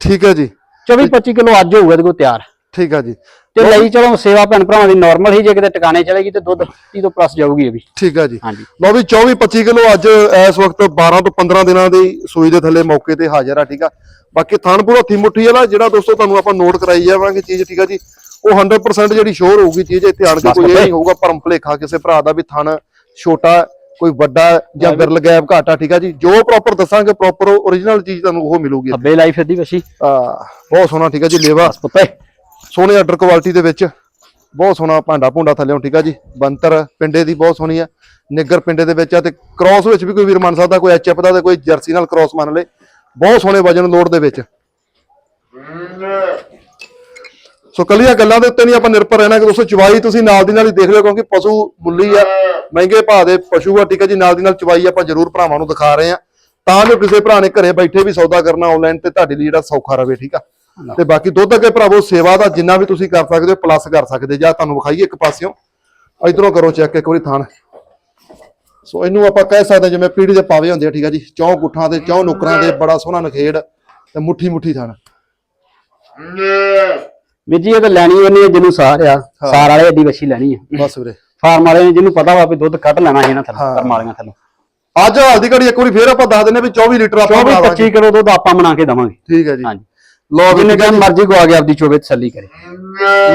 S1: ਠੀਕ ਹੈ ਜੀ।
S2: 24 25 ਕਿਲੋ ਅੱਜ ਹੋਊਗਾ ਇਹਦੇ ਕੋਲ ਤਿਆਰ।
S1: ਠੀਕ ਹੈ ਜੀ।
S2: ਤੇ ਲਈ ਚਲੋ ਸੇਵਾ ਭੈਣ ਭਰਾਵਾਂ ਦੀ ਨਾਰਮਲ ਹੀ ਜੇ ਕਿਤੇ ਟਿਕਾਣੇ ਚਲੇਗੀ ਤੇ ਦੁੱਧ 30 ਤੋਂ ਪਲੱਸ ਜਾਊਗੀ ਇਹ ਵੀ।
S1: ਠੀਕ ਹੈ ਜੀ।
S2: ਹਾਂਜੀ।
S1: ਲਓ ਵੀ 24 25 ਕਿਲੋ ਅੱਜ ਇਸ ਵਕਤ 12 ਤੋਂ 15 ਦਿਨਾਂ ਦੀ ਸੂਈ ਦੇ ਥੱਲੇ ਮੌਕੇ ਤੇ ਹਾਜ਼ਰ ਆ ਠੀਕ ਆ। ਬਾਕੀ ਥਣ ਪੂਰਾ ਹੱਥੀ ਮੁੱਠੀ ਵਾਲਾ ਜਿਹੜਾ ਦੋਸਤੋ ਤੁਹਾਨੂੰ ਆਪਾਂ ਨੋਟ ਕਰਾਈ ਜਾਵਾਂਗੇ ਚੀਜ਼ ਠੀਕ ਆ ਜੀ। ਉਹ 100% ਜਿਹੜੀ ਸ਼ੋਰ ਹੋਊਗੀ ਚੀਜ਼ ਇੱਥੇ ਆਣ ਕੇ ਕੋਈ ਨਹੀਂ ਹੋਊਗਾ ਭਰਮ ਭੁਲੇਖਾ ਕਿਸੇ ਭਰਾ ਦਾ ਵੀ ਥਣ ਛੋਟਾ ਕੋਈ ਵੱਡਾ ਜਾਂ ਬਿਰਲ ਗੈਪ ਘਾਟਾ ਠੀਕ ਆ ਜੀ। ਜੋ ਪ੍ਰੋਪਰ ਦੱਸਾਂਗੇ ਪ੍ਰੋਪਰ ਓਰੀਜਨਲ ਚੀਜ਼ ਤੁਹਾਨੂੰ ਉਹ ਮਿਲੂਗੀ
S2: ਅੱਬੇ ਲਾਈਫ ਇਹਦੀ ਵਸੀ।
S1: ਆ ਬਹੁਤ ਸੋਹਣਾ ਠੀਕ ਆ ਜੀ ਲੇਵਾ। ਸੋਹਣੇ ਆਰਡਰ ਕੁਆਲਿਟੀ ਦੇ ਵਿੱਚ ਬਹੁਤ ਸੋਹਣਾ ਭਾਂਡਾ ਭੁੰਡਾ ਥੱਲੇੋਂ, ਠੀਕ ਆ ਜੀ? ਬੰਤਰ ਪਿੰਡੇ ਦੀ ਬਹੁਤ ਸੋਹਣੀ ਆ, ਨਿੱਗਰ ਪਿੰਡੇ ਦੇ ਵਿੱਚ ਆ ਤੇ ਕ੍ਰਾਸ ਵਿੱਚ ਵੀ ਕੋਈ ਵੀਰ ਮੰਨ ਸਕਦਾ, ਕੋਈ ਐਚਐਫ ਦਾ ਤੇ ਕੋਈ ਜਰਸੀ ਨਾਲ ਕ੍ਰਾਸ ਮੰਨ ਲੇ। ਬਹੁਤ ਸੋਹਣੇ ਵਜਨ ਲੋਡ ਦੇ ਵਿੱਚ। ਸੋ ਕੱਲੀਆਂ ਗੱਲਾਂ ਦੇ ਉੱਤੇ ਨਹੀਂ ਆਪਾਂ ਨਿਰਭਰ ਰਹਿਣਾ ਕਿ ਦੋਸਤੋ ਚਵਾਈ ਤੁਸੀਂ ਨਾਲ ਦੀ ਨਾਲ ਹੀ ਦੇਖ ਲਿਓ, ਕਿਉਂਕਿ ਪਸ਼ੂ ਮੁੱਲੀ ਆ, ਮਹਿੰਗੇ ਭਾਅ ਦੇ ਪਸ਼ੂ ਆ, ਠੀਕ ਆ ਜੀ? ਨਾਲ ਦੀ ਨਾਲ ਚਵਾਈ ਆਪਾਂ ਜ਼ਰੂਰ ਭਰਾਵਾਂ ਨੂੰ ਦਿਖਾ ਰਹੇ ਆ। ਤਾਂ ਜੋ ਕਿਸੇ ਭਰਾ ਨੇ ਘਰੇ ਬੈਠੇ ਵੀ ਸੌਦਾ ਕਰਨਾ ਆਨਲਾਈਨ ਤੇ ਤੁਹਾਡੇ ਲਈ ਜਿਹੜਾ ਸੌਖਾ ਰਵੇ, ਠੀਕ ਆ? ਤੇ ਬਾਕੀ ਦੁੱਧ ਅੱਗੇ ਭਰਾਵੋ ਸੇਵਾ ਦਾ ਜਿੰਨਾ ਵੀ ਤੁਸੀਂ ਕਰ ਸਕਦੇ ਹੋ ਪਲੱਸ ਕਰ ਸਕਦੇ। ਜਾਂ ਤੁਹਾਨੂੰ ਵਿਖਾਈਏ ਇੱਕ ਪਾਸਿਓਂ। ਇਧਰੋਂ ਕਰੋ ਚੈੱਕ ਇੱਕ ਵਾਰੀ ਥਾਣ। ਸੋ ਇਹਨੂੰ ਆਪਾਂ ਕਹਿ ਸਕਦੇ ਜਿਵੇਂ ਪੀੜੀ ਦੇ ਪਾਵੇ ਹੁੰਦੇ ਆ ਠੀਕ ਆ ਜੀ। ਚੌਂ ਗੁੱਠਾਂ ਦੇ ਚੌਂ ਨੁਕਰਾਂ ਦੇ ਬੜਾ ਸੋਹਣਾ ਨਖੇੜ ਤੇ ਮੁੱਠੀ ਮੁੱਠੀ ਥਾਣ।
S2: ਵੀਰ ਜੀ ਇਹ ਤਾਂ ਲੈਣੀ ਉਹਨੇ ਜਿਹਨੂੰ ਸਾਰ ਆ। ਸਾਰ ਵਾਲੇ ਐਡੀ ਵਸੀ ਲੈਣੀ ਆ।
S1: ਬਸ ਵੀਰੇ।
S2: ਫਾਰਮ ਵਾਲੇ ਨੇ ਜਿਹਨੂੰ ਪਤਾ ਵਾ ਵੀ ਦੁੱਧ ਕੱਢ ਲੈਣਾ ਇਹਨਾਂ ਥੱਲੇ
S1: ਹਾਂ।
S2: ਕਰਮ ਵਾਲੀਆਂ ਥੱਲੋਂ।
S1: ਅੱਜ ਹਾਲ ਦੀ ਘੜੀ ਇੱਕ ਵਾਰੀ ਫੇਰ ਆਪਾਂ ਦੱਸ ਦਿੰਨੇ ਵੀ 24 ਲੀਟਰ ਆਪਾਂ
S2: 24
S1: ਬਣਾਵਾਂਗੇ।
S2: 25 ਕਿਲੋ ਦੁੱਧ ਆਪਾਂ ਬਣਾ ਕੇ ਦਵਾਂਗੇ।
S1: ਠੀਕ ਹੈ ਜੀ।
S2: ਹਾਂਜੀ।
S1: ਲਓ ਵੀ
S2: ਜਿੰਨੇ ਟਾਈਮ
S1: ਜੀ।
S2: ਮਰਜ਼ੀ ਕੋ ਆ ਗਿਆ ਆਪਦੀ ਚੋਵੇ ਤਸੱਲੀ ਕਰੇ।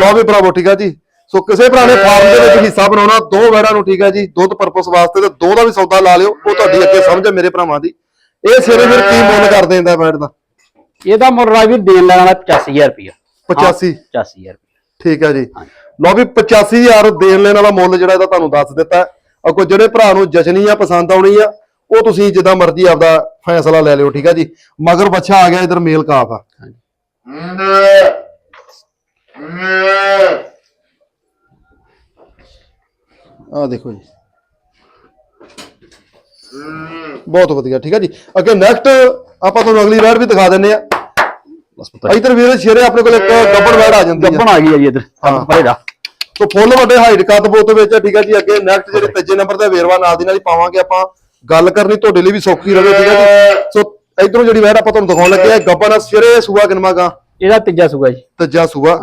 S1: ਲਓ ਵੀ ਭਰਾਵੋ ਠੀਕ ਆ ਜੀ। ਸੋ ਕਿਸੇ ਭਰਾ ਨੇ ਫਾਰਮ ਦੇ ਵਿੱਚ ਹਿੱਸਾ ਬਣਾਉਣਾ ਦੋ ਵੈੜਾਂ ਨੂੰ ਠੀਕ ਆ ਜੀ ਦੁੱਧ ਪਰਪਸ ਵਾਸਤੇ ਤੇ ਦੋ ਦਾ ਵੀ ਸੌਦਾ ਲਾ ਲਿਓ ਉਹ ਤੁਹਾਡੀ ਅੱਗੇ ਸਮਝ ਹੈ ਮੇਰੇ ਭਰਾਵਾਂ ਦੀ। ਇਹ ਸਿਰੇ ਫਿਰ ਕੀ ਮੁੱਲ ਕਰ ਦਿੰਦਾ ਵੈੜ ਦਾ?
S2: ਇਹਦਾ ਮੁੱਲ ਰਾਜਵੀਰ ਦੇਣ ਲੈਣ ਵਾਲਾ 85000 ਰੁਪਇਆ
S1: 85
S2: 85000 ਰੁਪਇਆ
S1: ਠੀਕ ਆ ਜੀ। ਲਓ ਵੀ 85000 ਦੇਣ ਲੈਣ ਵਾਲਾ ਮੁੱਲ ਜਿਹੜਾ ਇਹਦਾ ਤੁਹਾਨੂੰ ਦੱਸ ਦਿੱਤਾ। ਅੱਗੋਂ ਜਿਹੜੇ ਭਰਾ ਨੂੰ ਜਚਣੀ ਆ ਪਸੰਦ ਆਉਣੀ ਆ ਉਹ ਤੁਸੀਂ ਜਿੱਦਾਂ ਮਰਜ਼ੀ ਆਪਦਾ ਫੈਸਲਾ ਲੈ ਲਿਓ ਠੀਕ ਆ ਜੀ। ਮਗਰ ਬੱਚਾ ਆ ਗਿਆ ਇਧਰ ਮੇਲ ਕਾਫ ਆ। ਆ ਦੇਖੋ ਜੀ। ਬਹੁਤ ਵਧੀਆ ਠੀਕ ਆ ਜੀ। ਅੱਗੇ ਨੈਕਸਟ ਆਪਾਂ ਤੁਹਾਨੂੰ ਅਗਲੀ ਵੈੜ ਵੀ ਦਿਖਾ ਦਿੰਨੇ ਆ।
S2: ਬਸ ਪਤਾ
S1: ਇਧਰ ਵੀਰੇ ਸ਼ੇਰੇ ਆਪਣੇ ਕੋਲ ਇੱਕ ਗੱਬੜ ਵੈੜ ਆ ਜਾਂਦੀ
S2: ਗੱਬਣ ਆ ਗਈ ਆ ਜੀ ਇੱਧਰ
S1: ਹਾਂ।
S2: ਪਰੇ ਦਾ।
S1: ਸੋ ਫੁੱਲ ਵੱਡੇ ਹਾਈਟ ਕੱਦ ਬੋਤ ਵਿੱਚ ਆ, ਠੀਕ ਆ ਜੀ। ਅੱਗੇ ਨੈਕਸਟ ਜਿਹੜੇ ਤੀਜੇ ਨੰਬਰ ਤੇ ਵੇਰਵਾ ਨਾਲ ਦੀ ਨਾਲ ਹੀ ਪਾਵਾਂਗੇ ਆਪਾਂ। ਗੱਲ ਕਰਨੀ ਤੁਹਾਡੇ ਲਈ ਵੀ ਸੌਖੀ ਰਹੇ ਠੀਕ ਆ ਜੀ। ਸੋ ਇਧਰੋਂ ਜਿਹੜੀ ਵੈੜ ਆਪਾਂ ਤੁਹਾਨੂੰ ਦਿਖਾਉਣ ਲੱਗੇ ਆ ਗੱਬਨ ਸ਼ੇਰੇ ਸੂਆ ਕਿਨਮਾ ਗਾ?
S2: ਇਹਦਾ ਤੀਜਾ ਸੂਗਾ ਜੀ।
S1: ਤੀਜਾ ਸੂਆ।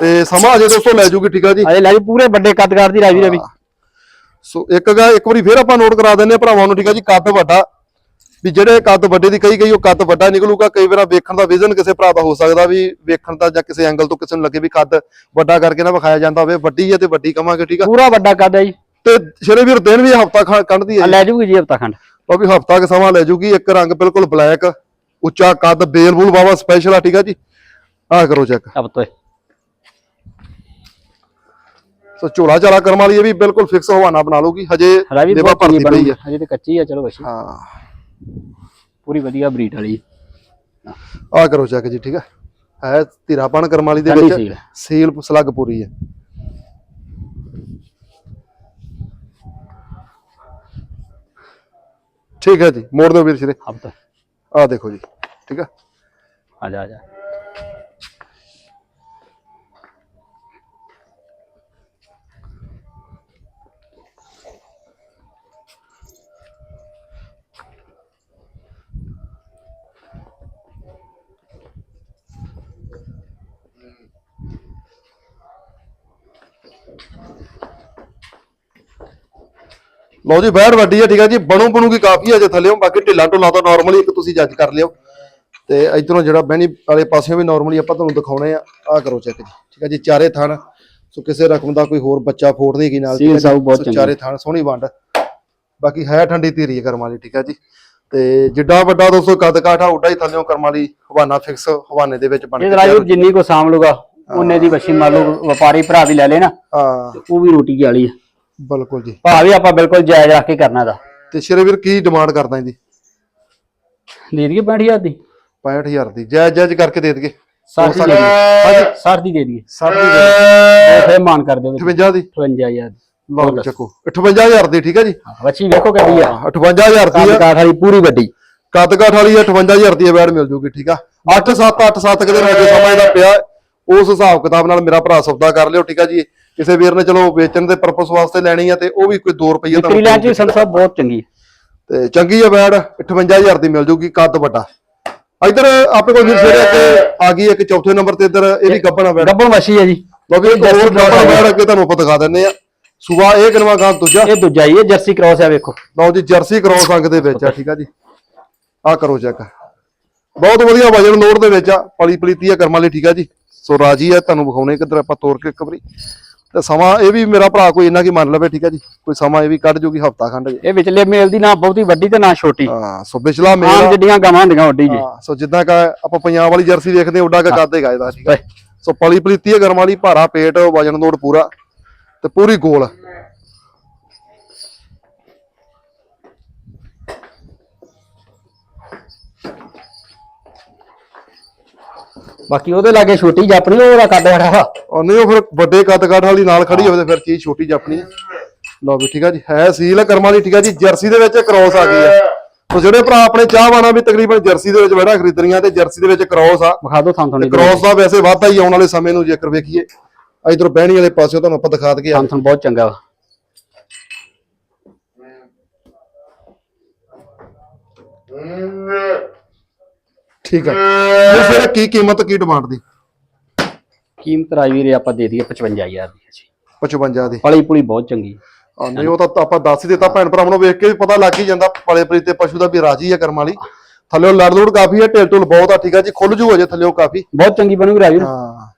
S1: ਤੇ ਸਮਾਂ ਅਜੇ ਦੋਸਤੋ ਲੈ ਜੂਗੀ ਠੀਕ ਆ ਜੀ?
S2: ਅਜੇ ਲੈ ਜੀ ਪੂਰੇ ਵੱਡੇ ਕੱਦਕਾਰ ਦੀ ਰਾਜਵੀਰ ਵੀ
S1: ਸੋ ਇੱਕ ਗਾ ਇੱਕ ਵਾਰੀ ਫੇਰ ਆਪਾਂ ਨੋਟ ਕਰਾ ਦਿੰਨੇ ਆ ਭਰਾਵਾਂ ਨੂੰ ਠੀਕ ਆ ਜੀ? ਕੱਦ ਵੱਡਾ। ਵੀ ਜਿਹੜੇ ਕੱਦ ਵੱਡੇ ਦੀ ਕਈ ਕਈ ਉਹ ਕੱਦ ਵੱਡਾ ਨਿਕਲੂਗਾ। ਕਈ ਵਾਰ ਵੇਖਣ ਦਾ ਵਿਜ਼ਨ ਕਿਸੇ ਭਰਾ ਦਾ ਹੋ ਸਕਦਾ ਵੀ ਵੇਖਣ ਦਾ ਜਾਂ ਕਿਸੇ ਐਂਗਲ ਤੋਂ ਕਿਸੇ ਨੂੰ ਲੱਗੇ ਵੀ ਕੱਦ ਵੱਡਾ ਕਰਕੇ ਨਾ ਵਿਖਾਇਆ ਜਾਂਦਾ ਹੋਵੇ। ਵੱਡੀ ਹੈ ਤੇ ਵੱਡੀ ਕਵਾਂਗੇ ਠੀਕ ਆ?
S2: ਪੂਰਾ ਵੱਡਾ ਕੱਦ ਹੈ ਜੀ।
S1: ਤੇ ਸ਼ੇਰੇ ਵੀਰ ਦਿਨ ਵੀ ਹਫਤਾ ਕੱਢਦੀ
S2: ਆ
S1: ਹੈ
S2: ਲੈ ਜੂਗੀ ਜੀ ਹਫਤਾ ਖੰਡ।
S1: ਉਹ ਵੀ ਹਫਤਾ ਕੁ ਸਮਾਂ ਲੈ ਜੂਗੀ ਇੱਕ ਰੰਗ ਬਿਲਕੁਲ ਬਲੈਕ ਉੱਚਾ ਕੱਦ ਬੇਲ ਬੂਲ ਵਾਵਾ ਸਪੈਸ਼ਲ ਆ ਠੀਕ ਆ ਜੀ? ਆਹ ਕਰੋ ਚੈੱਕ
S2: ਅਬ ਤੋਂ
S1: ਸੋ ਝੋਲਾ ਚਾਲਾ ਕਰਮ ਵਾਲੀ ਇਹ ਵੀ ਬਿਲਕੁਲ ਫਿਕਸ ਹਵਾਨਾ ਬਣਾ ਲਊਗੀ ਹਜੇ
S2: ਚੰਗੀ
S1: ਭਰਤੀ ਪਈ ਆ।
S2: ਹਜੇ ਤੇ ਕੱਚੀ ਆ ਚਲੋ ਵਸ਼ੀ
S1: ਹਾਂ।
S2: ਪੂਰੀ ਵਧੀਆ ਬਰੀਡ ਵਾਲੀ।
S1: ਆਹ ਕਰੋ ਚੈੱਕ ਜੀ ਠੀਕ ਆ? ਹੈ ਧੀਰਾਪਣ ਕਰਮ ਵਾਲੀ ਦੇ ਵਿੱਚ
S2: ਸੀਲ।
S1: ਸੀਲ ਸਲੱਗ ਪੂਰੀ ਹੈ ਠੀਕ ਹੈ ਜੀ ਮੋੜ ਦਿਓ ਵੀਰ ਸ਼੍ਰੀ
S2: ਅਬ ਤੋਂ
S1: ਆਹ ਦੇਖੋ ਜੀ ਠੀਕ ਆ।
S2: ਆ ਜਾ ਆ ਜਾ।
S1: ਲਓ ਜੀ ਬੈੜ ਵੱਡੀ ਹੈ ਠੀਕ ਹੈ ਜੀ। ਬਣੂ ਬਣੂਗੀ ਕਾਫੀ ਹੈ ਜੇ ਥੱਲੇੋਂ। ਬਾਕੀ ਢਿੱਲਾ ਢੁੱਲਾ ਤਾਂ ਨਾਰਮਲੀ ਇੱਕ ਤੁਸੀਂ ਜੱਜ ਕਰ ਲਿਓ। ਤੇ ਇਧਰੋਂ ਜਿਹੜਾ ਬਹਿਣੀ ਵਾਲੇ ਪਾਸਿਓਂ ਵੀ ਨਾਰਮਲੀ ਆਪਾਂ ਤੁਹਾਨੂੰ ਦਿਖਾਉਣੇ ਆ। ਆਹ ਕਰੋ ਚੈੱਕ ਜੀ। ਠੀਕ ਹੈ ਜੀ ਚਾਰੇ ਥਣ। ਸੋ ਕਿਸੇ ਰਕਮ ਦਾ ਕੋਈ ਹੋਰ ਬੱਚਾ ਫੋੜ ਨਹੀਂ ਕੀ ਨਾਲ
S2: ਸੀਲ। ਸਾਊ ਬਹੁਤ ਚੰਗੀ।
S1: ਚਾਰੇ ਥਣ ਸੋਹਣੀ ਵੰਡ। ਬਾਕੀ ਹੈ ਠੰਡੀ ਧੀਰੀ ਕਰਮ ਵਾਲੀ ਠੀਕ ਹੈ ਜੀ। ਤੇ ਜਿੱਡਾ ਵੱਡਾ ਦੋਸਤੋ ਕੱਦ ਕਾਠਾ ਉੱਡਾ ਹੀ ਥੱਲੇੋਂ ਕਰਮ ਵਾਲੀ ਹਵਾਨਾ ਫਿਕਸ ਹਵਾਨੇ ਦੇ ਵਿੱਚ ਬਣ
S2: ਇਹ
S1: ਕੇ
S2: ਰਾਜੂ ਜਿੰਨੀ ਕੋ ਸਾਂਭ ਲੂਗਾ ਉਹਨੇ ਦੀ ਮੰਨ ਲਓ ਵਪਾਰੀ ਭਰਾ ਵੀ ਲੈ ਲੇ ਨਾ
S1: ਹਾਂ।
S2: ਉਹ ਵੀ ਰੋਟੀ ਵਾਲੀ ਹੈ
S1: ਬਿਲਕੁਲ ਜੀ।
S2: ਭਾਅ ਵੀ ਆਪਾਂ ਬਿਲਕੁਲ ਜਾਇਜ਼ ਰੱਖ ਕੇ ਕਰਨਾ ਦਾ
S1: ਤੇ ਸ਼ੇਰੇ ਵੀਰ ਕੀ ਡਿਮਾਂਡ ਕਰਦਾ ਇਹਦੀ
S2: ਦੇ ਦਈਏ 65000 ਦੀ?
S1: 65000 ਦੀ। ਜਾਇਜ਼ ਜਾਇਜ਼ ਕਰਕੇ ਦੇ ਦਈਏ।
S2: 60 ਦੀ ਦੇ ਦਈਏ। 60 ਦੀ ਦੇ ਦਈਏ।
S1: 60 ਦੀ ਦੇ
S2: ਉਹ ਫੇਰ ਮਾਨ ਕਰ ਦਿਓ।
S1: 58 ਦੀ।
S2: 55000
S1: ਲਓ ਚੱਕੋ। 58000 ਦੀ ਠੀਕ ਹੈ ਜੀ?
S2: ਵਸ਼ੀ ਵੇਖੋ ਕਿਹਦੀ ਆ।
S1: 58000 ਦੀ ਆ।
S2: ਕਾਠ ਵਾਲੀ ਪੂਰੀ ਵੱਡੀ।
S1: ਕੱਦ ਕਾਠ ਵਾਲੀ 58000 ਦੀ ਬੈੜ ਮਿਲ ਜੂਗੀ ਠੀਕ ਆ? 8 7 8 7 ਕਿਤੇ ਨਾ ਜੇ ਸਮਾਂ ਇਹਦਾ ਪਿਆ। ਉਸ ਹਿਸਾਬ ਕਿਤਾਬ ਨਾਲ ਮੇਰਾ ਭਰਾ ਸੌਦਾ ਕਰ ਲਿਓ ਠੀਕ ਆ ਜੀ? ਕਿਸੇ ਵੀਰ ਨੇ ਚਲੋ ਵੇਚਣ ਦੇ ਪਰਪਸ ਵਾਸਤੇ ਲੈਣੀ ਆ ਤੇ ਉਹ ਵੀ ਕੋਈ 2 ਰੁਪਏ
S2: ਚ ਵੀ ਸੰਤ ਸਾਹਿਬ ਬਹੁਤ ਚੰਗੀ ਹੈ।
S1: ਤੇ ਚੰਗੀ ਆ ਬੈੜ 58000 ਦੀ ਮਿਲ ਜੂਗੀ ਕੱਦ ਵੱਡਾ। ਇਧਰ ਆਪਣੇ ਕੋਲ ਵੀਰ ਜਿਹੜੇ ਅੱਗੇ ਆ ਗਈ ਇੱਕ ਚੌਥੇ ਨੰਬਰ ਤੇ ਇਧਰ ਇਹ ਵੀ ਗੱਬਣਾ ਬੈੜ
S2: ਗੱਬਣ ਵਸ਼ੀ ਹੈ ਜੀ।
S1: ਬਾਕੀ ਇੱਕ ਹੋਰ ਗੱਬਣਾ ਬੈੜ ਅੱਗੇ ਤੁਹਾਨੂੰ ਆਪਾਂ ਦਿਖਾ ਦਿੰਨੇ ਆ। ਸੁਬਾ ਇਹ ਕਿਨਵਾ ਗਾਂ ਦੂਜਾ।
S2: ਇਹ ਦੂਜਾ ਹੀ ਹੈ ਜਰਸੀ ਕ੍ਰਾਸ ਹੈ ਵੇਖੋ।
S1: ਲਓ ਜੀ ਜਰਸੀ ਕ੍ਰੋਸ ਅੰਗ ਦੇ ਵਿੱਚ ਆ ਠੀਕ ਆ ਜੀ। ਆ ਕਰੋ ਚੈੱਕ ਬਹੁਤ ਵਧੀਆ ਵਜਨ ਲੋਡ ਦੇ ਵਿੱਚ ਆ ਪਲੀ ਪਲੀਤੀ ਆ ਕਰਮਾਂ ਲਈ ਠੀਕ ਆ ਜੀ। ਸੋ ਰਾਜੀ ਆ ਤੁਹਾਨੂੰ ਵਿਖਾਉਣੇ ਕਿੱਧਰ ਆਪਾਂ ਤੋਰ ਕੇ ਇੱਕ ਵਾਰੀ। ਤੇ ਸਮਾਂ ਇਹ ਵੀ ਮੇਰਾ ਭਰਾ ਕੋਈ ਇੰਨਾ ਕੀ ਮੰਨ ਲਵੇ ਠੀਕ ਆ ਜੀ? ਕੋਈ ਸਮਾਂ ਇਹ ਵੀ ਕੱਢ ਜੂਗੀ ਹਫਤਾ ਖੰਡ ਜੀ।
S2: ਇਹ ਵਿਚਲੇ ਮੇਲ ਦੀ ਨਾ ਬਹੁਤੀ ਵੱਡੀ ਤੇ ਨਾ ਛੋਟੀ।
S1: ਹਾਂ ਸੋ ਵਿਚਲਾ
S2: ਆਮ ਜਿੱਡੀਆਂ ਗਾਵਾਂ ਹੁੰਦੀਆਂ ਵੱਡੀ ਜੀ।
S1: ਹਾਂ, ਸੋ ਜਿੱਦਾਂ ਕਾ ਆਪਾਂ ਪੰਜਾਬ ਵਾਲੀ ਜਰਸੀ ਦੇਖਦੇ ਉੱਡਾ ਕਾ ਕੱਦ ਹੈਗਾ ਇਹਦਾ ਠੀਕ
S2: ਓਏ।
S1: ਸੋ ਪਲੀ ਪਲੀਤੀ ਆ ਕਰਮਾਂ ਵਾਲੀ ਭਾਰਾ ਪੇਟ ਵਜਨ ਲੋਡ ਪੂਰਾ ਤੇ ਪੂਰੀ ਗੋਲ।
S2: ਬਾਕੀ ਉਹਦੇ ਲਾਗੇ ਛੋਟੀ ਜਾਪਣੀ ਉਹਦਾ ਕੱਦ ਬੜਾ ਵਾ
S1: ਔਰ ਨਹੀਂ ਉਹ ਫਿਰ ਵੱਡੇ ਕੱਦ ਕਾਠ ਵਾਲੀ ਨਾਲ ਖੜੀ ਹੋਵੇ ਤੇ ਫਿਰ ਚੀਜ਼ ਛੋਟੀ ਜਾਪਣੀ ਲਓ ਵੀ ਠੀਕ ਆ ਜੀ। ਹੈ ਸੀਲ ਕਰਮਾਂ ਦੀ ਠੀਕ ਆ ਜੀ। ਜਰਸੀ ਦੇ ਵਿੱਚ ਕ੍ਰੋਸ ਆ ਗਈ ਆ। ਸੋ ਜਿਹੜੇ ਭਰਾ ਆਪਣੇ ਚਾਹਵਾਨਾ ਵੀ ਤਕਰੀਬਨ ਜਰਸੀ ਦੇ ਵਿੱਚ ਬੜਾ ਖਰੀਦਣੀਆਂ ਤੇ ਜਰਸੀ ਦੇ ਵਿੱਚ ਕ੍ਰੋਸ ਆ।
S2: ਵਿਖਾ ਦਿਓ ਥਾਂ ਥੋੜੀ
S1: ਕ੍ਰੋਸ ਦਾ ਵੈਸੇ ਵਾਧਾ ਹੀ ਆਉਣ ਵਾਲੇ ਸਮੇਂ ਨੂੰ ਜੇਕਰ ਵੇਖੀਏ। ਇਧਰੋਂ ਬਹਿਣੀ ਵਾਲੇ ਪਾਸਿਓਂ ਤੁਹਾਨੂੰ ਆਪਾਂ ਦਿਖਾ ਦਈਏ।
S2: ਥਾਂ ਥਾਂ ਬਹੁਤ ਚੰਗਾ ਵਾ।
S1: ਠੀਕ ਆ ਇਹ ਫਿਰ ਕੀ ਕੀਮਤ ਕੀ ਡਿਮਾਂਡ ਦੀ?
S2: ਕੀਮਤ ਰਾਜਵੀਰ ਇਹ ਆਪਾਂ ਦੇ ਦਈਏ 55000 ਦੀ ਜੀ।
S1: 55 ਦੀ।
S2: ਪਲੀ ਪੁਲੀ ਬਹੁਤ ਚੰਗੀ।
S1: ਆ ਨਹੀਂ ਉਹ ਤਾਂ ਆਪਾਂ ਦੱਸ ਹੀ ਦਿੱਤਾ ਭੈਣ ਭਰਾਵਾਂ ਨੂੰ ਵੇਖ ਕੇ ਵੀ ਪਤਾ ਲੱਗ ਹੀ ਜਾਂਦਾ ਪਲੇ ਪਲੀ ਤੇ ਪਸ਼ੂ ਦਾ ਵੀ ਰਾਜੀ ਆ ਕਰਮ ਵਾਲੀ। ਥੱਲੇ ਲੜ ਲੁੜ ਕਾਫੀ ਹੈ ਢਿੱਲ ਢੁੱਲ ਬਹੁਤ ਆ ਠੀਕ ਆ ਜੀ ਖੁੱਲ ਜੂ ਅਜੇ ਥੱਲੇ ਕਾਫੀ।
S2: ਬਹੁਤ ਚੰਗੀ ਬਣੂਗੀ ਰਾਜਵੀਰ
S1: ਹਾਂ।